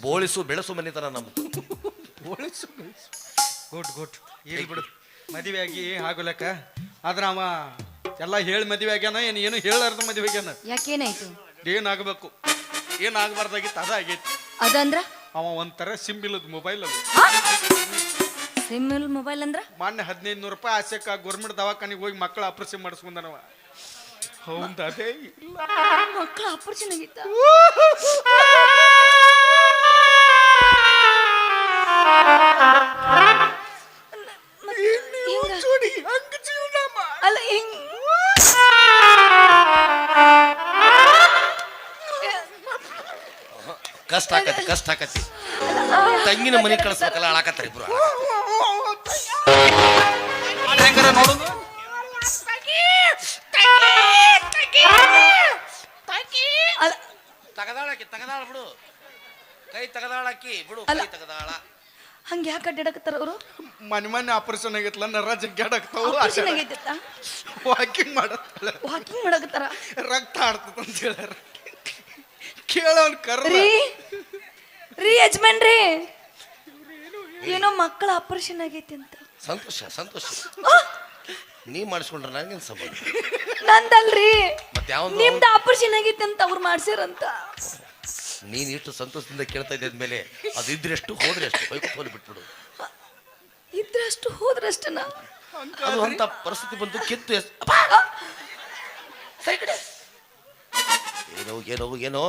ಬೋಳಿಸು ಬೆಳೆಸು ಮನೆತನ ನಮ್ದು. Good good. ಹೇಳಿ ಬಿಡು. ಮದುವೆ ಆಗಿ ಆಗುಲಕ್ಕ ಆದ್ರ ಅವ ಎಲ್ಲ ಹೇಳಿ ಮದುವೆ ಆಗ್ಯಾನ ಏನು ಏನು ಹೇಳಾರ್ದ ಮದುವೆ ಆಗ್ಯಾನ? ಯಾಕೇನಾಯ್ತು? ಏನಾಗಬೇಕು? ಏನಾಗಬಾರ್ದಾಗಿತ್ತು ಅದ ಆಗೈತಿ. ಅದಂದ್ರ? ಅವ ಒಂಥರ ಇಲ್ಲದ ಮೊಬೈಲ್ ಅದು. ಸಿಮ್ಮಿಲ್ ಮೊಬೈಲ್ ಅಂದ್ರ? ಮೊನ್ನೆ ಹದಿನೈದು ನೂರು ರೂಪಾಯಿ ಆಸೆಕ್ಕ ಗೌರ್ಮೆಂಟ್ ದವಾಖಾನಿಗೆ ಹೋಗಿ ಮಕ್ಕಳ ಆಪರೇಷನ್ ಮಾಡಿಸ್ಕೊಂಡನವ ಹೌದಾ ಅದೇ ಇಲ್ಲ ಮಕ್ಕಳ ಆಪರೇಷನ್ ಆಗಿತ್ತ ಅಲ್ಲ ಹಿಂಗ್ ಕಷ್ಟ ಆಕತಿ ಕಷ್ಟ ಆಕತಿ ತಂಗಿನ ಮನೆ ಕಳಿಸ್ಬೇಕಲ್ಲ ಅಳಾಕತ್ತಾರ ಇಬ್ರು. ಹೆಂಗಾರ ನೋಡುದು ಅಲ್ಲ ತಗದಾಳಕಿ ತಗದಾಳ ಬಿಡು. ಕೈ ತಗದಾಳಕಿ ಬಿಡು ಅಲ್ಲ. ಕೈ ತಗದಾಳ. ಹಂಗ ಯಾಕೆ ಅಡ್ಡಾಡಕತ್ತಾರ ಅವರು? ಮನೆ ಮನೆ ಆಪರೇಷನ್ ಆಗೈತಲ್ಲ ನರ ಜಗ್ಗಾಡಕ್ತಾವ ಆಪರೇಷನ್ ಆಗೈತಿತ್ತ ವಾಕಿಂಗ್ ಮಾಡತ್ತಲ್ಲ ವಾಕಿಂಗ್ ಮಾಡಕತ್ತಾರ? ರಕ್ತ ಆಡ್ತದ ಅಂತ ಹೇಳ್ಯಾರ. ಕೇಳೋನ್ ಕರ್ರಿ ರೀ ರೀ ಯಜಮಾನ್ರಿ ಏನೋ ಮಕ್ಕಳ ಆಪರೇಷನ್ ಆಗೈತಿ ಅಂತ. ಸಂತೋಷ ಸಂತೋಷ. ನೀ ಮಾಡಿಸ್ಕೊಂಡ್ರೆ ನನಗೇನು ಸಂಬಂಧ? ನಂದಲ್ರಿ. ಮತ್ತೆ ನಿಮ್ದು ಆಪರೇಷನ್ ಆಗೈತಿ ಅಂತ ಅವ್ರು ಮಾಡ್ಸ್ಯಾರಂತ. ನೀನ್ ಇಷ್ಟು ಸಂತೋಷದಿಂದ ಕೇಳ್ತಾ ಇದ್ದ ಅದು ಇದ್ರೆಷ್ಟು ಹೋದ್ರೆಷ್ಟು ಬೈಕ್ ಹೋಗಿ ಬಿಟ್ಬಿಡು. ಇದ್ರಷ್ಟು ಹೋದ್ರಷ್ಟನ ಅದು ಅಂತ ಪರಿಸ್ಥಿತಿ ಬಂತು ಕಿತ್ತು ಎಸ್- ಏನೋ ಏನೋ ಏನೋ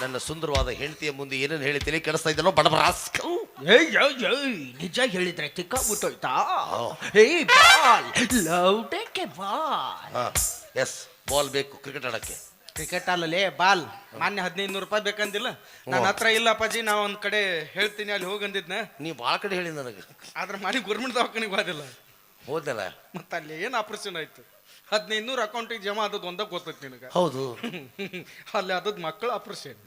ನನ್ನ ಸುಂದರವಾದ ಹೆಂಡತಿಯ ಮುಂದೆ ಏನೇನು ಹೇಳ್ತೀನಿ ತಲೆ ಕೆಡಿಸ್ತಾ ಇದ್ದನೋ ಬಡಬರ ಏಯ್ ಏಯ್ ಏಯ್ ನಿಜ ಹೇಳಿದ್ರೆ ತಿಕ್ಕಾಗ್ಬಿಟ್ಟೋಯ್ತಾ? ಏಯ್ ball love take a ball yes ball ಬೇಕು ಕ್ರಿಕೆಟ್ ಆಡಕ್ಕೆ. ಕ್ರಿಕೆಟ್ ಅಲ್ಲಲೇ ಬಾಲ್ ಮಾನ್ಯ ಹದಿನೈದು ನೂರು ರೂಪಾಯಿ ಬೇಕಂದಿಲ್ಲ. ನನ್ನ ಹತ್ರ ಇಲ್ಲ ಅಪ್ಪಾಜಿ ನಾ ಒಂದ್ ಕಡೆ ಹೇಳ್ತೀನಿ ಅಲ್ಲಿ ಹೋಗಂದಿದ್ನ ನೀ ಭಾಳ ಕಡೆ ಹೇಳಿ ನನಗೆ. ಆದ್ರೆ ಮನೆ ಗೌರ್ಮೆಂಟ್ ದವಾಖಾನಿಗೆ ಹೋದಿಲ್ಲ. ಹೋದಲ್ಲ ಮತ್ತೆ ಅಲ್ಲಿ ಏನು ಆಪರೇಷನ್ ಆಯ್ತು? ಹದಿನೈದು ನೂರು ಅಕೌಂಟಿಗೆ ಜಮಾ ಆದದ್ದು ಒಂದ ಗೊತ್ತೈತಿ ನಿನಗೆ. ಹೌದು. ಅಲ್ಲಿ ಅದದ್ ಮಕ್ಕಳ ಆಪರೇಷನ್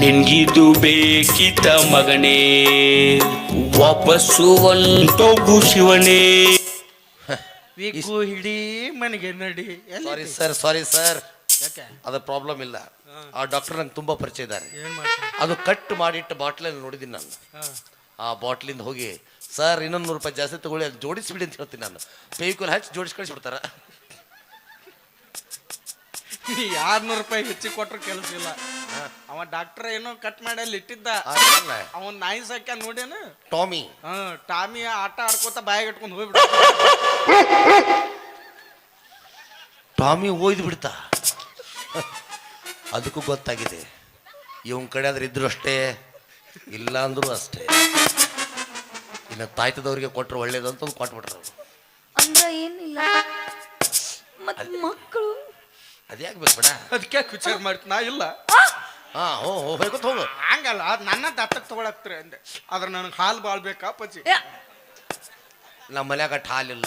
ನಿನ್ಗಿದು ಬೇಕಿತ ಮಗನೇ ವಾಪಸ್ಸು ಒಂಟೋಗು ಶಿವನೇ. ವಿಗ್ಗು ಹಿಡಿ ಮನೆಗೆ ನಡಿ ಎಲ್ಲಿ ಸಾರಿ ಸರ್ ಸಾರಿ ಸರ್ ಅದ್ರ ಪ್ರಾಬ್ಲಮ್ ಇಲ್ಲ. ಆ ಡಾಕ್ಟರ್ ನಂಗೆ ತುಂಬಾ ಪರಿಚಯ ಇದ್ದಾರೆ. ಅದು ಕಟ್ ಮಾಡಿಟ್ಟ ಬಾಟ್ಲಲ್ಲಿ ನೋಡಿದ್ದೀನಿ ನಾನು. ಆ ಬಾಟ್ಲಿಂದ ಹೋಗಿ ಸರ್ ಇನ್ನೊಂದು ನೂರು ರೂಪಾಯಿ ಜಾಸ್ತಿ ತಗೊಳ್ಳಿ ಅದು ಜೋಡಿಸ್ಬಿಡಿ ಅಂತ ಹೇಳ್ತೀನಿ ನಾನು. ಪೇಯ್ಕುಲ್ ಹಚ್ಚಿ ಜೋಡಿಸಿ ಕಳಿಸ್ಬಿಡ್ತಾರ ಆರ್ನೂರು ರೂಪಾಯಿ ಹೆಚ್ಚಿಗೆ ಕೊಟ್ರು ಕೆಲಸ ಇಲ್ಲ. ಅವ ಡಾಕ್ಟರ್ ಏನೋ ಕಟ್ ಮಾಡಿ ಅಲ್ಲಿ ಇಟ್ಟಿದ್ದ ಅವನ್ ನಾಯಿ ಸಾಕ್ಯ ನೋಡೇನು ಟಾಮಿ ಟಾಮಿ ಆಟ ಆಡ್ಕೋತ ಬಾಯಿಗೆ ಇಟ್ಕೊಂಡು ಹೋಗ್ಬಿಡ ಟಾಮಿ ಒಯ್ದು ಬಿಡ್ತಾ. ಅದಕ್ಕೂ ಗೊತ್ತಾಗಿದೆ. ಇವನ್ ಕಡೆ ಆದ್ರೆ ಇದ್ರು ಅಷ್ಟೇ ಇಲ್ಲ ಅಂದ್ರೂ ಅಷ್ಟೇ. ಇನ್ನ ತಾಯ್ತದವ್ರಿಗೆ ಕೊಟ್ಟರು ಒಳ್ಳೇದು ಅಂತ ಒಂದು ಕೊಟ್ಬಿಟ್ರು. ಅಂದ್ರೆ ಏನಿಲ್ಲ. ಮತ್ ಮಕ್ಕಳು ಅದ್ಯಾಕ್ ಬೇಕು ಬೇಡ. ಅದಕ್ಕೆ ವಿಚಾರ ಮಾಡ್ತೀನಿ ನಾ ಇಲ್ಲ. ಹಾ ಹೋ ಹೋ ಹೋಗ್ಕೊತ ಹೋಗು. ಹಂಗಲ್ಲ ಅದ್ ನನ್ನ ದತ್ತಕ್ಕೆ ತಗೊಳಕ್ತಾರೆ ಅಂದೆ. ಆದ್ರೆ ನನಗೆ ಹಾಲು ಭಾಳ ಬೇಕಾ ಪಚ್ಚಿ ಏ, ನಮ್ಮ ಮನ್ಯಾಗ ಅಷ್ಟ್ ಹಾಲಿಲ್ಲ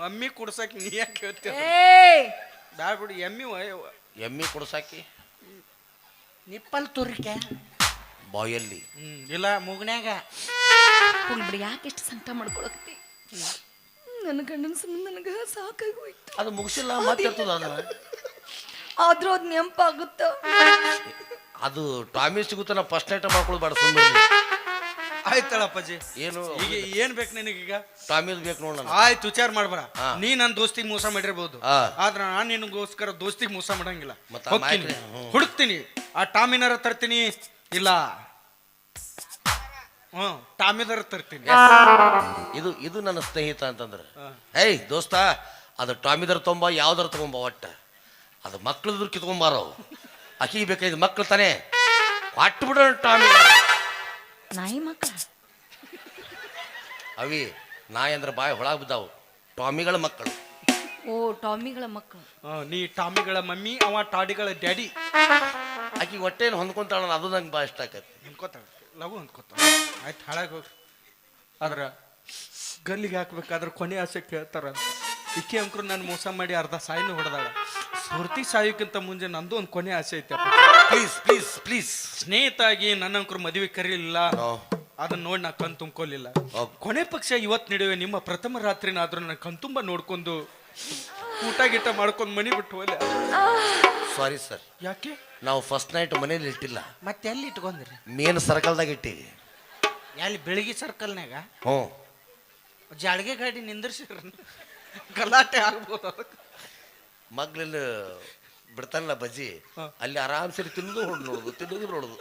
ಮಮ್ಮಿ ಕುಡ್ಸಕ್ ನೀ ಯಾಕೆ ಹೇಳ್ತೀಯ ಏಯ್! ಬ್ಯಾಡ ಬಿಡು ಎಮ್ಮಿ. ಎಮ್ಮಿ ಕೊಡ್ಸಾಕಿ. ನಿಪ್ಪಲ್ ತುರಿಕೆ. ಬಾಯಲ್ಲಿ. ಹ್ಮ್ ಇಲ್ಲ ಮುಗ್ನ್ಯಾಗ. ಹೋಗ್ಲಿ ಬಿಡಿ ಯಾಕೆ ಇಷ್ಟು ಸಂಕಟ ಮಾಡ್ಕೊಳಕತ್ತಿ? ನನ್ನ ಗಂಡನ ಸಂಬಂಧ ನನಗೆ ಸಾಕಾಗಿ ಹೋಯ್ತು ಅದು ಮುಗಿಸಿಲ್ಲ ಮತ್ತೆ ಇರ್ತದ ಅದು ಆದ್ರೂ ಅದ್ ನೆನಪಾಗುತ್ತ ಅದು ಟಾಮಿ ಸಿಗುತ್ತ ನಾ ಫಸ್ಟ್ ನೈಟ್ ಮಾಡ್ಕೊಳ್ಬಾರ್ದು ಬೇಡ ಸುಮ್ಮನೆ ಆಯ್ತಳಪ್ಪಾಜಿ ಏನು? ಈಗ ಏನ್ ಬೇಕು ನಿನಗೀಗ? ಟಾಮಿದ್ ಬೇಕು ನೋಡ ಆಯ್ತು ವಿಚಾರ ಮಾಡ್ಬೇಡ. ಹಾ. ನೀ ನನ್ನ ದೋಸ್ತಿಗೆ ಮೋಸ ಮಾಡಿರ್ಬೋದು. ಹಾ. ಆದ್ರೆ ನಾನು ನಿನಗೋಸ್ಕರ ದೋಸ್ತಿಗೆ ಮೋಸ ಮಾಡಂಗಿಲ್ಲ. ಮತ್ತೆ ಆ ಹೋಗ್ತೀನಿ. ಹುಡುಕ್ತೀನಿ. ಆ ಟಾಮಿನರ ತರ್ತೀನಿ. ಇಲ್ಲ. ಹ್ಮ್ ಟಾಮಿದರ ತರ್ತೀನಿ. ಇದು ಇದು ನನ್ನ ಸ್ನೇಹಿತ ಅಂತಂದ್ರೆ. ಏಯ್ ದೋಸ್ತ ಅದು ಟಾಮಿದರ್ ತೊಂಬ ಯಾವ್ದಾರು ತಗೊಂಬ ಒಟ್ಟ. ಅದು ಮಕ್ಳದ್ರ ಕಿತ್ಕೊಂಬಾರ ಅಕ್ಕಿ ಬೇಕಾಯ್ತು ಮಕ್ಳು ತಾನೇ. ಕೊಟ್ಟು ಬಿಡೋಣ ಟಾಮಿ ನಾಯಿ ಮಕ್ಕಳ? ಅವಿ ನಾಯಿ ಅಂದ್ರೆ ಬಾಯಿ ಹೊಳ ಬಿದ್ದಾವು. ಟಾಮಿಗಳ ಮಕ್ಕಳು. ಓ ಟಾಮಿಗಳ ಮಕ್ಕಳು. ಆ, ನೀ ಟಾಮಿಗಳ ಮಮ್ಮಿ ಅವ ಟಾಡಿಗಳ ಡ್ಯಾಡಿ. ಆಕಿ ಹೊಟ್ಟೆನ ಹೊಂದ್ಕೊಂತಾಳ ಅದು ನಂಗೆ ಭಾಳ ಇಷ್ಟ ಆಕತಿ. ಹೊಂದ್ಕೋತಾಳ ಲಘು ಹೊಂದ್ಕೋತಾಳ. ಆಯ್ತು ಹಾಳಾಗಿ ಹೋಗಿ. ಆದ್ರ ಗಲ್ಲಿಗೆ ಹಾಕ್ಬೇಕಾದ್ರೆ ಕೊನೆ ಆಸೆ ಕೇಳ್ತಾರ ಇಕ್ಕಿ ಅಂಕರು ನಾನು ಮೋಸ ಮಾಡಿ ಅರ್ಧ ಸಾಯಿನ ಹೊಡೆದಾಳ. ಸ್ಫೂರ್ತಿ ಸಾಯೋಕ್ಕಿಂತ ಮುಂಚೆ ನಂದು ಒಂದು ಕೊನೆ ಆಸೆ ಐತೆ ಪ್ಲೀಸ್ ಪ್ಲೀಸ್ ಪ್ಲೀಸ್ ಸ್ನೇಹಿತ ಆಗಿ ನನ್ನ ಅಂಕರು ಮದುವೆ ಕರೀಲಿಲ್ಲ. ಅದನ್ನ ನೋಡಿ ನಾ ಕಣ್ ತುಂಬ್ಕೊಲಿಲ್ಲ ಕೊನೆ ಪಕ್ಷ ಇವತ್ತು ನಡುವೆ ನಿಮ್ಮ ಪ್ರಥಮ ರಾತ್ರಿನಾದ್ರೂ ನನ್ನ ಕಣ್ತುಂಬ ನೋಡ್ಕೊಂಡು ಊಟ ಗೀಟ ಮಾಡ್ಕೊಂಡು ಮನಿ ಬಿಟ್ಟು ಹೋಗ್ಲೆ. ಸಾರಿ ಸರ್ ಯಾಕೆ? ನಾವು ಫಸ್ಟ್ ನೈಟ್ ಮನೇಲಿ ಇಟ್ಟಿಲ್ಲ. ಮತ್ತೆ ಎಲ್ಲಿ ಇಟ್ಕೊಂಡ್ರಿ? ಮೇನ್ ಸರ್ಕಲ್ದಾಗ ಇಟ್ಟಿವಿ. ಎಲ್ಲಿ ಬೆಳಗ್ಗೆ ಸರ್ಕಲ್ನಾಗ ಹ್ಞೂ. ಜಾಳ್ಗೆ ಗಾಡಿ ನಿಂದ್ರಿಸಿರ ಗಲಾಟೆ ಆಗ್ಬೋದು ಅದಕ್ಕೆ. ಮಗ್ಲಲ್ಲಿ ಬಿಡ್ತಾನಲ್ಲ ಬಜ್ಜಿ ಅಲ್ಲಿ ಆರಾಮ್ಸರಿ ತಿನ್ನೋದು ಹೊಡ್ ನೋಡುದು ತಿನ್ನೋದು ನೋಡುದು.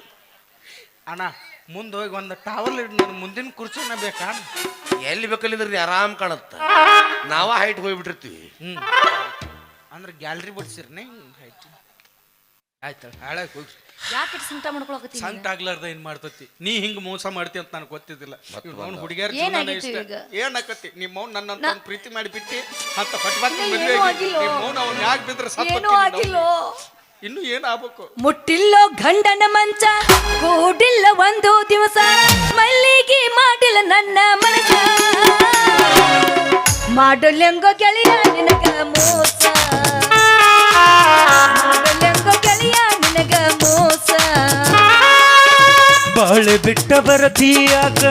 ಅಣ್ಣ ಮುಂದೆ ಹೋಗಿ ಒಂದು ಟವಲ್ ಇಡ್ ನನ್ನ ಮುಂದಿನ ಕುರ್ಚಿನ ಬೇಕಾ? ಎಲ್ಲಿ ಬೇಕಲ್ಲಿದ್ರೆ ಆರಾಮ್ ಕಾಣತ್ತ. ನಾವ ಹೈಟ್ ಹೋಗ್ಬಿಟ್ಟಿರ್ತೀವಿ. ಹ್ಮ್. ಅಂದ್ರೆ ಗ್ಯಾಲರಿ ಬಿಡ್ಸಿರ್ನೇ ಹೈಟ್ ಆಯ್ತು ಹಾಳಾಗಿ ಹೋಗಿ ಯಾಕೆ ಸಂಕಟ ಮಾಡ್ಕೊಳಕತ್ತೀನಿ ಸಂಕಟ ಆಗ್ಲಾರ್ದ ಏನ್ ಮಾಡ್ತತಿ? ನೀ ಹಿಂಗ್ ಮೋಸ ಮಾಡ್ತಿ ಅಂತ ನನಗೆ ಗೊತ್ತಿದ್ದಿಲ್ಲ. ಅವ್ನು ಹುಡುಗಿಯರ್? ಏನಾಕತಿ ನಿಮ್ಮ ಅವ್ನು ನನ್ನ ಪ್ರೀತಿ ಮಾಡಿ ಬಿಟ್ಟಿ ಅಂತ ಪಟ್ ಪಟ್ ಇನ್ನೂ ಮದ್ವೆ. ನಿಮ್ಮ ಅವ್ನು ಅವ್ನು ಯಾಕೆ ಬಿದ್ರೆ ಇನ್ನು ಏನ್ ಆಗ್ಬೇಕು? ಮುಟ್ಟಿಲ್ಲೋ ಗಂಡನ ಮಂಚ ಕೂಡಿಲ್ಲ ಒಂದು ದಿವಸ ಮಲ್ಲಿಗೆ ಮಾಡಿಲ್ಲ ನನ್ನ ಮನಸ ಮಾಡಲೆಂಗೋ ಗೆಳೆಯ ನಿನಗ ಮೋಸ. ಬಾಳೆ ಬಿಟ್ಟ ಬರತೀಯಾಕ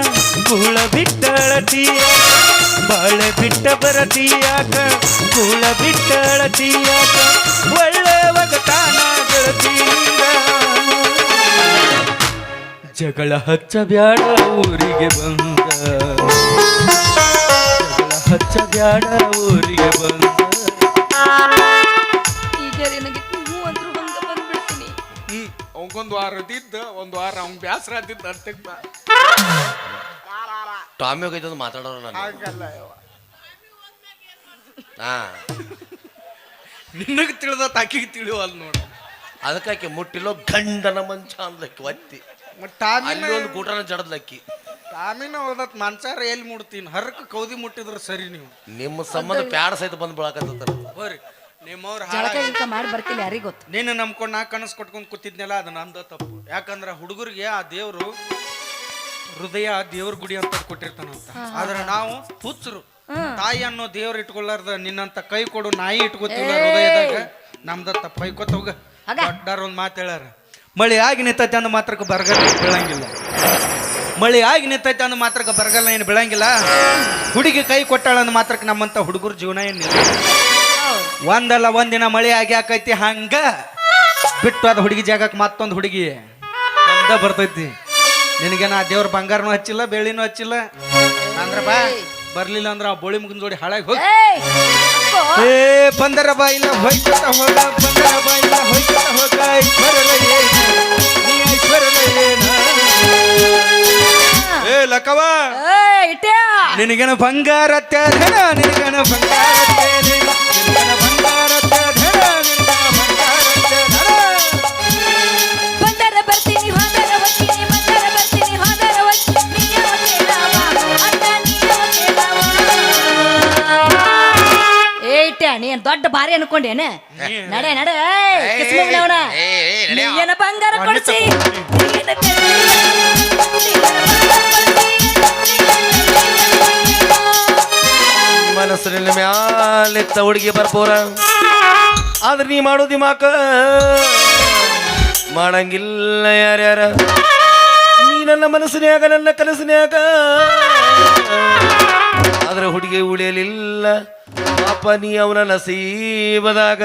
ಕೂಳ ಬಿಟ್ಟಳತೀಯ ಬಾಳೆ ಬಿಟ್ಟ ಬರತೀಯಾಕ ಕೂಳ ಬಿಟ್ಟಳತೀಯಾಕ ಒಳ್ಳೆ ಒಗತಾನ ಗೆಳತಿಯಿಂದ ಜಗಳ ಹಚ್ಚಬ್ಯಾಡ ಊರಿಗೆ ಬಂದ. ಜಗಳ ಹಚ್ಚ ಹಚ್ಚಬ್ಯಾಡ ಊರಿಗೆ ಬಂದ. ಅವಂಗೊಂದು ವಾರ ಇದ್ದ ಒಂದು ವಾರ ಅವ್ನ್ ಬ್ಯಾಸರ ಆದಿದ್ದ ಅರ್ಥ ಟಾಮಿ ಹೋಗೈತೆ ಮಾತಾಡೋರು ನಾನು. ಹಾಗಲ್ಲ ಹಾ. ನಿನಗೆ ತಿಳಿದ ತಾಕಿಗೆ ತಿಳಿವಲ್ಲ ನೋಡು. ಅದಕ್ಕಾಕೆ ಮುಟ್ಟಿಲೋ ಗಂಡನ ಮಂಚ ಅಂದ್ಲಕ್ಕಿ ಒತ್ತಿ. ಅಲ್ಲಿ ಒಂದು ಗೂಟನ ಜಡದ್ಲಕ್ಕಿ. ಟಾಮಿನ ಹೋದತ್ ಮನ್ಸಾರ ಎಲ್ಲಿ ಮುಡ್ತೀನಿ ಹರಕ ಕೌದಿ ಮುಟ್ಟಿದ್ರೆ ಸರಿ ನೀವು. ನಿಮ್ಮ ಸಂಬಂಧ ಪ್ಯಾಡ ಸಹಿತ ಬಂದು ಬೀಳಕತ್ತಾರ ಹೋರಿ. ನಿಮ್ಮವ್ರ ಜಳಕ ಗಿಳಕ ಮಾಡಿ ಬರ್ತಿಲ್ಲ ಯಾರಿಗ್ ಗೊತ್ತು? ನೀನು ನಂಬ್ಕೊಂಡು ನಾ ಕನಸು ಕಟ್ಕೊಂಡು ಕೂತಿದ್ನಲ್ಲ ಅದು ನಂದ ತಪ್ಪು. ಯಾಕಂದ್ರೆ ಹುಡುಗರಿಗೆ ಆ ದೇವ್ರು ಹೃದಯ ದೇವ್ರ ಗುಡಿ ಅಂತ ಕೊಟ್ಟಿರ್ತಾನಂತ. ಆದ್ರೆ ನಾವು ಹುಚ್ಚರು. ತಾಯಿ ಅನ್ನೋ ದೇವ್ರ ಇಟ್ಕೊಳ್ಳಾರ್ದ ನಿನ್ನಂತ ಕೈ ಕೊಡು ನಾಯಿ ಇಟ್ಕೋತಿಲ್ಲ ಹೃದಯದಾಗ. ನಮ್ದ ತಪ್ಪ. ಐಕೋತ ಹೋಗ. ಆಗ. ದೊಡ್ಡಾರ ಒಂದ್ ಮಾತು ಹೇಳ್ಯಾರ. ಮಳಿ ಆಗಿ ನಿಂತೈತೆ ಅಂದ ಮಾತ್ರಕ್ಕೆ ಬರಗಾಲ ಬೀಳಂಗಿಲ್ಲ. ಮಳಿ ಆಗಿ ನಿಂತೈತೆ ಅಂದ ಮಾತ್ರಕ್ಕೆ ಬರಗಾಲ ಏನು ಬೀಳಂಗಿಲ್ಲ. ಹುಡುಗಿ ಕೈ ಕೊಟ್ಟಾಳ ಅಂದ ಮಾತ್ರಕ್ಕೆ ನಮ್ಮಂತ ಹುಡುಗರು ಜೀವನ ಏನಿಲ್ಲ ಒಂದಲ್ಲ ಒಂದಿನ ಮಳೆ ಆಗಿ ಆಕೈತಿ ಹಂಗ ಬಿಟ್ಟು ಅದ ಹುಡುಗಿ ಜಾಗಕ್ಕೆ ಮತ್ತೊಂದು ಹುಡುಗಿ. ಅಂದ ಬರ್ತೈತಿ. ನಿನಗೆ ನಾ ದೇವ್ರ ಬಂಗಾರನು ಹಚ್ಚಿಲ್ಲ ಬೆಳ್ಳಿನೂ ಹಚ್ಚಿಲ್ಲ. ಅಂದ್ರ ಬಾ ಬರ್ಲಿಲ್ಲ ಅಂದ್ರೆ ಆ ಬೋಳಿ ಮುಗಿನ ಜೋಡಿ ಹಾಳಾಗಿ ಹೋಗಿ. ಏ ಬಂದರ ಬಾಯಿಲ್ಲ ಹೋಯ್ಕೊತ ಹೋಗ ಬಂದರ ಬಾಯಿಲ್ಲ ಹೋಯ್ಕೊತ ಹೋಗ ಐಶ್ವರ್ಯದ ಏನು ನೀ ಐಶ್ವರ್ಯದ ಏನ ಏ ಲಕ್ಕವ ನಿನಗೇನ ಬಂಗಾರ ನಿನಗೇನ ಬಂಗಾರ ನೀನ್ ದೊಡ್ಡ ಬಾರಿ ಅನ್ಕೊಂಡೇನ? ನಡೆ ನಡೆ ಏನಪ್ಪ ಬಂಗಾರ ಕೊಡ್ಸಿ ಕೊಡ್ಸಿ. ಮ್ಯಾಲೆ ಹುಡುಗಿ ಬರ್ಬೋರ ಆದ್ರೆ ನೀ ಮಾಡೋ ದಿಮಾಕ ಮಾಡಂಗಿಲ್ಲ ಯಾರ್ಯಾರ ನೀ ನನ್ನ ಮನಸ್ಸಿನ್ಯಾಗ, ನನ್ನ ಕನಸಿನ್ಯಾಗ. ಆದ್ರೆ ಹುಡುಗಿ ಉಳಿಯಲಿಲ್ಲ. ಪಾಪ ನೀ ಅವನ ನಸೀಬದಾಗ.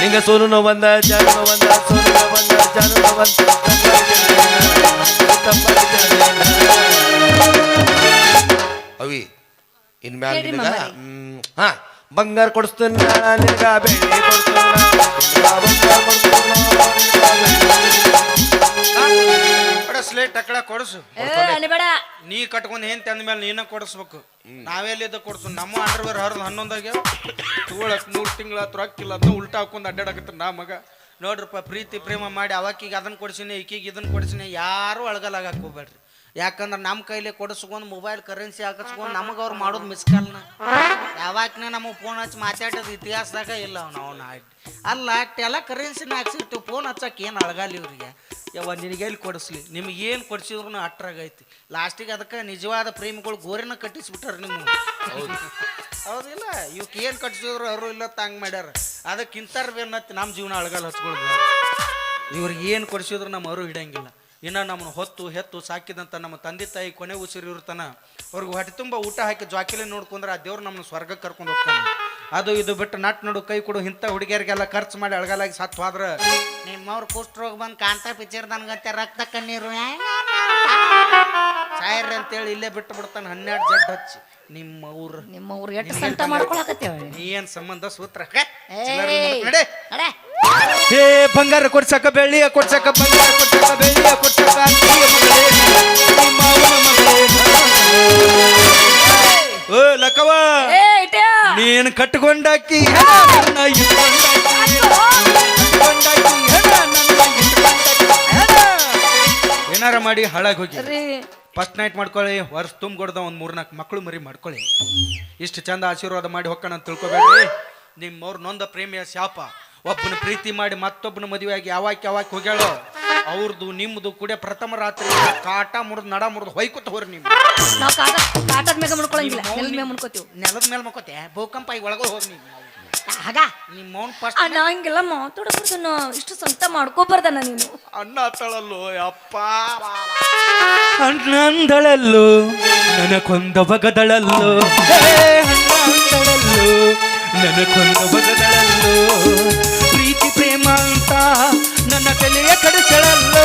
ನಿಂಗ ಸೋನು ಬಂದ ಜಾನು ಬಂದ ಸೋನು ಬಂದ ಬಂದ. ಅವಿ ಇನ್ಮ್ಯಾಲ ಹೇಳ್ರಿ ನಿನಗ ಮಾಮಾರಿ. ಹ್ಮ್, ಹಾ ಬಂಗಾರ ಕೊಡಿಸ್ತಾನ ನಿನಗ ಬೆಳ್ಳಿ ಕೊಡಿಸ್ತಾನ ಬಂಗಾರ ಕೊಡಿಸ್ತಾನ ಕೊಡ ಸ್ಲೇಟ್ ಟಕಡ ಕೊಡ ಕೊಡಸು ಏ ಅನ್ಬೇಡ ನೀ ಕಟ್ಕೊಂಡ್ ಹೆಂತ ಅಂದ್ಮೇಲೆ ನೀನ ಕೊಡಿಸ್ಬೇಕು ನಾವೆಲ್ಲಿದ್ದ ಕೊಡ್ಸು ನಮ್ಮ ಅಂಡರ್ವೇರ್ ಹರಿದು ಹನ್ನೊಂದಾಗ ತಗೊಳಕ್ ಮೂರ್ ತಿಂಗಳ ಹತ್ರ ರೊಕ್ಕಿಲ್ಲ ಅಂತ ಉಲ್ಟಾ ಹಾಕೊಂಡ್ ಅಡ್ಡಾಡಕತ್ತ ನಾ ಮಗ ನೋಡ್ರಪ್ಪ ಪ್ರೀತಿ ಪ್ರೇಮ ಮಾಡಿ ಅವಕ್ಕೀಗ ಅದನ್ನ ಕೊಡ್ಸಿನಿ ಈಕೀಗ ಇದನ್ನ ಕೊಡ್ಸಿನಿ ಯಾರು ಅಳಗಲಾಗಕ್ಕೆ ಹೋಗ್ಬೇಡ್ರಿ ಯಾಕಂದ್ರೆ ನಮ್ಮ ಕೈಲಿ ಕೊಡಿಸ್ಕೊಂಡು ಮೊಬೈಲ್ ಕರೆನ್ಸಿ ಹಾಕಿಸ್ಕೊಂಡು ನಮಗೆ ಅವ್ರು ಮಾಡೋದು ಮಿಸ್ ಕಾಲ್ನ ಯಾವಾಗನೇ ನಮಗೆ ಫೋನ್ ಹಚ್ಚಿ ಮಾತಾಡೋದು ಇತಿಹಾಸದಾಗ ಇಲ್ಲ ಅವ್ನು ಅವನ ಅಲ್ಲ ಟೆಲ ಕರೆನ್ಸಿನ ಹಾಕ್ಸಿರ್ತೀವಿ ಫೋನ್ ಹಚ್ಚಕ್ಕೆ ಏನು ಅಳಗಾಲಿ ಇವ್ರಿಗೆ? ಯಾವ ನಿನಗೆ ಎಲ್ಲಿ ಕೊಡಿಸ್ಲಿ? ನಿಮ್ಗೆ ಏನು ಕೊಡಿಸಿದ್ರು ಅಟ್ರಾಗೈತಿ ಲಾಸ್ಟಿಗೆ ಅದಕ್ಕೆ ನಿಜವಾದ ಪ್ರೇಮಿಗಳು ಗೋರಿನ ಕಟ್ಟಿಸ್ಬಿಟ್ಟಾರ ನಿಮ್ಮ ಹೌದಿಲ್ಲ? ಇವಕ್ಕೆ ಏನು ಕಟ್ಸಿದ್ರು ಅವರು ಇಲ್ಲ ತಂಗ್ ಮಾಡ್ಯಾರ. ಅದಕ್ಕಿಂತ ಬೇನತ್ತಿ ನಮ್ಮ ಜೀವನ ಅಳಗಾಲ ಹಚ್ಕೊಳ್ಬೋದು ಇವ್ರಿಗೆ ಏನು ಕೊಡಿಸಿದ್ರು ನಮ್ಮ ಅವರು ಹಿಡಂಗಿಲ್ಲ. ಇನ್ನು ನಮ್ಮನ್ನು ಹೊತ್ತು ಹೆತ್ತು ಸಾಕಿದಂಥ ನಮ್ಮ ತಂದೆ ತಾಯಿ ಕೊನೆ ಉಸಿರು ಇರ್ತಾನ ಅವ್ರಿಗೆ ಹೊಟ್ಟೆ ತುಂಬ ಊಟ ಹಾಕಿ ಜಾಕಿಲೆ ನೋಡ್ಕೊಂಡ್ರೆ ಆ ದೇವ್ರು ನಮ್ಮನ್ನು ಸ್ವರ್ಗಕ್ಕೆ ಕರ್ಕೊಂಡು ಹೋಗ್ತಾನೆ. ಅದು ಇದು ಬಿಟ್ಟು ನಟ್ ನಡು ಕೈ ಕೊಡು ಇಂಥ ಹುಡುಗಿಯರಿಗೆಲ್ಲ ಖರ್ಚು ಮಾಡಿ ಅಳಗಾಲಾಗಿ ಸತ್ತು ಹೋದ್ರೆ ನಿಮ್ಮವ್ರು ಕುಷ್ಟ್ರೋಗ ಬಂದು ಕಾಣ್ತಾ ಪಿಕ್ಚರ್ ನನಗಂತೆ ರಕ್ತ ಕಣ್ಣೀರು. ಸಾಯರ್ ಅಂತೇಳಿ ಇಲ್ಲೇ ಬಿಟ್ಟು ಬಿಡ್ತಾನೆ ಹನ್ನೆರಡು ಜಡ್ ಹಚ್ಚಿ. ನಿಮ್ಮ ಊರು. ನಿಮ್ಮ ಊರು ಎಷ್ಟು ಸಂತ ಮಾಡ್ಕೊಳಕತ್ತೇವ ನೀ ಏನ್ ಸಂಬಂಧ ಸೂತ್ರ? ನಡೆ. ಹೇ ಬಂಗಾರ ಕೊಡ್ಸಕ ಬೆಳ್ಳಿಯ ಕೊಡ್ಸಕ ಬಂಗಾರ ಕೊಡ್ಸಕ ಬೆಳ್ಳಿಯ ಕೊಡ್ಸಕ. ಅತ್ತಿಯ ಮಗಳೇ, ನಿಮ್ಮ ಮಾವನ ಮಗಳೇ. ಓ ಲಕ್ಕವ ಏ ನೀನ್ ಕಟ್ಕೊಂಡಾಕಿ ಹೆಣ, ನನ್ನ ಇಟ್ಕೊಂಡಾಕಿ. ಕಟ್ಕೊಂಡಾಕಿ ಹೆಣ, ನನ್ನ ಇಟ್ಕೊಂಡಾಕಿ. ಏನಾರ ಮಾಡಿ ಹಾಳಾಗಿ ಹೋಗಿ. ಫಸ್ಟ್ ನೈಟ್ ಮಾಡ್ಕೊಳ್ಳಿ ವರ್ಷ ತುಂಬಿಕೊಡ್ದ ಒಂದು ಮೂರ್ನಾಲ್ಕು ಮಕ್ಕಳು ಮರಿ ಮಾಡ್ಕೊಳ್ಳಿ. ಇಷ್ಟು ಚಂದ ಆಶೀರ್ವಾದ ಮಾಡಿ ಹೊಕ್ಕಣ ಅಂತ ತಿಳ್ಕೊಬೇಡ್ರಿ. ನಿಮ್ಮವ್ರು ನೊಂದ ಪ್ರೇಮಿಯ ಶಾಪ. ಒಬ್ಬನ ಪ್ರೀತಿ ಮಾಡಿ ಮತ್ತೊಬ್ಬನ ಮದುವೆಯಾಗಿ ಯಾವಾಗ ಯಾವಾಗ ಹೋಗ್ಯಾಳೋ ಅವ್ರದ್ದು ನಿಮ್ಮದು ಕೂಡ ಪ್ರಥಮ ರಾತ್ರಿ ಕಾಟ ಮುರಿದು ನಡ ಮುರಿದು ಹೊಯ್ಕೊತ ಹೋರಿ ನೀವು. ನಾವು ಕಾಟ ಕಾಟದ ಮ್ಯಾಗ ಮುನ್ಕೊಳಂಗಿಲ್ಲ ನೆಲದ ಮ್ಯಾಗ ಮುನ್ಕೋತೀವಿ ನೆಲದ ಮೇಲೆ ಮಕ್ಕೋತೆ ಭೂಕಂಪ ಈಗ ಒಳಗೆ ಹೋಗಿ ನೀವು. ಆಗ? ನಿಮ್ಮ ಮೌನ್ ಫಸ್ಟ್ ಅಣ್ಣ ಹಂಗೆಲ್ಲ ಮಾತಾಡಬಾರ್ದಣ್ಣ ಇಷ್ಟು ಸಂತ ಮಾಡ್ಕೋಬಾರ್ದಣ್ಣ ನೀನು. ಅಣ್ಣ ತಳಲ್ಲೋ ಅಪ್ಪ ಅಣ್ಣಂದಳಲ್ಲೋ ನನಕೊಂದ ಕೊಂದ ಬಗದಳಲ್ಲೋ ಹೇ ಅಣ್ಣಂದಳಲ್ಲೋ ನನ್ನ ಕೊಂದ ಬಗದಳಲ್ಲೋ ಪ್ರೀತಿ ಪ್ರೇಮ ಅಂತ ನನ್ನ ತಲೆಯ ಕಡಚಳಲ್ಲೋ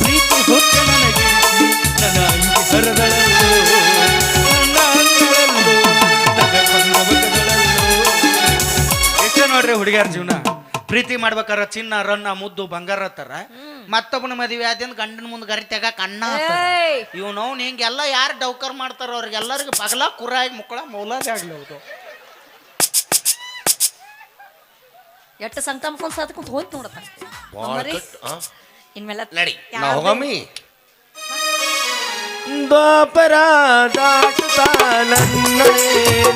ಪ್ರೀತಿ ಹೊತ್ತ ನನಗೆ ನನ್ನ ಅಂಗಿ ಹರದಳಲ್ಲೋ ನನ್ನ ಕೊಂದ ಬಗದಳಲ್ಲೋ ಎಷ್ಟೇ ನೋಡ್ರಿ ಹುಡುಗಿಯರ ಜೀವನ. ಪ್ರೀತಿ ಮಾಡ್ಬೇಕಾರ ಚಿನ್ನ ರನ್ನ ಮುದ್ದು ಬಂಗಾರ ತರ ಮತ್ತೊಬ್ಬನ ಮದುವೆ ಆದ್ಯಂದ್ ಗಂಡನ ಮುಂದೆ ಗರಿ ಕಣ್ಣ ಅಣ್ಣ ಏಯ್! ಇವ್ ಹಿಂಗೆಲ್ಲ ಯಾರು ಡೌಕರ್ ಮಾಡ್ತಾರ ಅವ್ರಿಗೆಲ್ಲರಿಗೂ ಬಗಲ ಕುರಾಗಿ ಮುಕ್ಕಳ ಮೌಲಾದೆ ಆಗ್ಲಿ ಹೌದು ಎಷ್ಟು ಸಂತ ಮಾಡ್ಕೊಂಡು ಸಾತ್ಕೊಂತ ಹೋಯ್ತು ನೋಡತ್ತ ಭಾಳ ಕಟ್ ಆ? ಇನ್ಮೇಲೆ ನಡಿ ಯಾವ್ದು? ನಾ ಹೋಗಮ್ಮಿ ದ್ವಾಪರ ದಾಟುತ್ತಾ ನನ್ನನೇ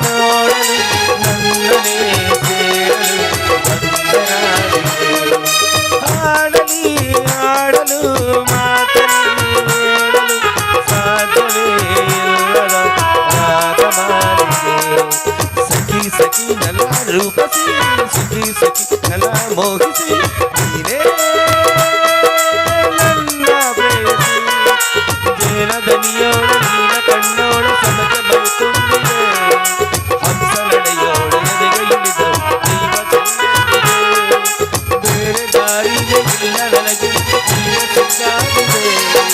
ನೋಡಲು ನನ್ನನೇ ಸೇರಲು ಬಂದರಾಗಿದೆ. ಹಾಡಲಿ ಆಡಲು ಮಾತಲಿ ನೋಡಲು ಸಾಧ್ಯವೇ ಇಲ್ಲದ ರಾಗಮಾಲಿಕೆ ಸಖಿ ಸಖಿ ನಲ ರೂಪಸಿ ಸುಖಿ ಸಖಿ ಮನನ ಮೋಹಿಸಿ ನೀನೇ ನನ್ನ ಪ್ರೇಯಸಿ ದೇನ ದನಿಯೋಳ ನೀನ ಕಣ್ಣೋಳ ಸಮಕ ಬರುತ್ತುಂದಿದೆ ಹಂಸ ನಡೆಯೋಳ ಎದೆಗೆ ಇಳಿದು ದೈವ ತಂದಿದೆ ಬೇರೆ ದಾರಿಯೇ ಇಲ್ಲ ನನಗೆ ನೀನೇ ಸಿಕ್ಕಾಗಿದೆ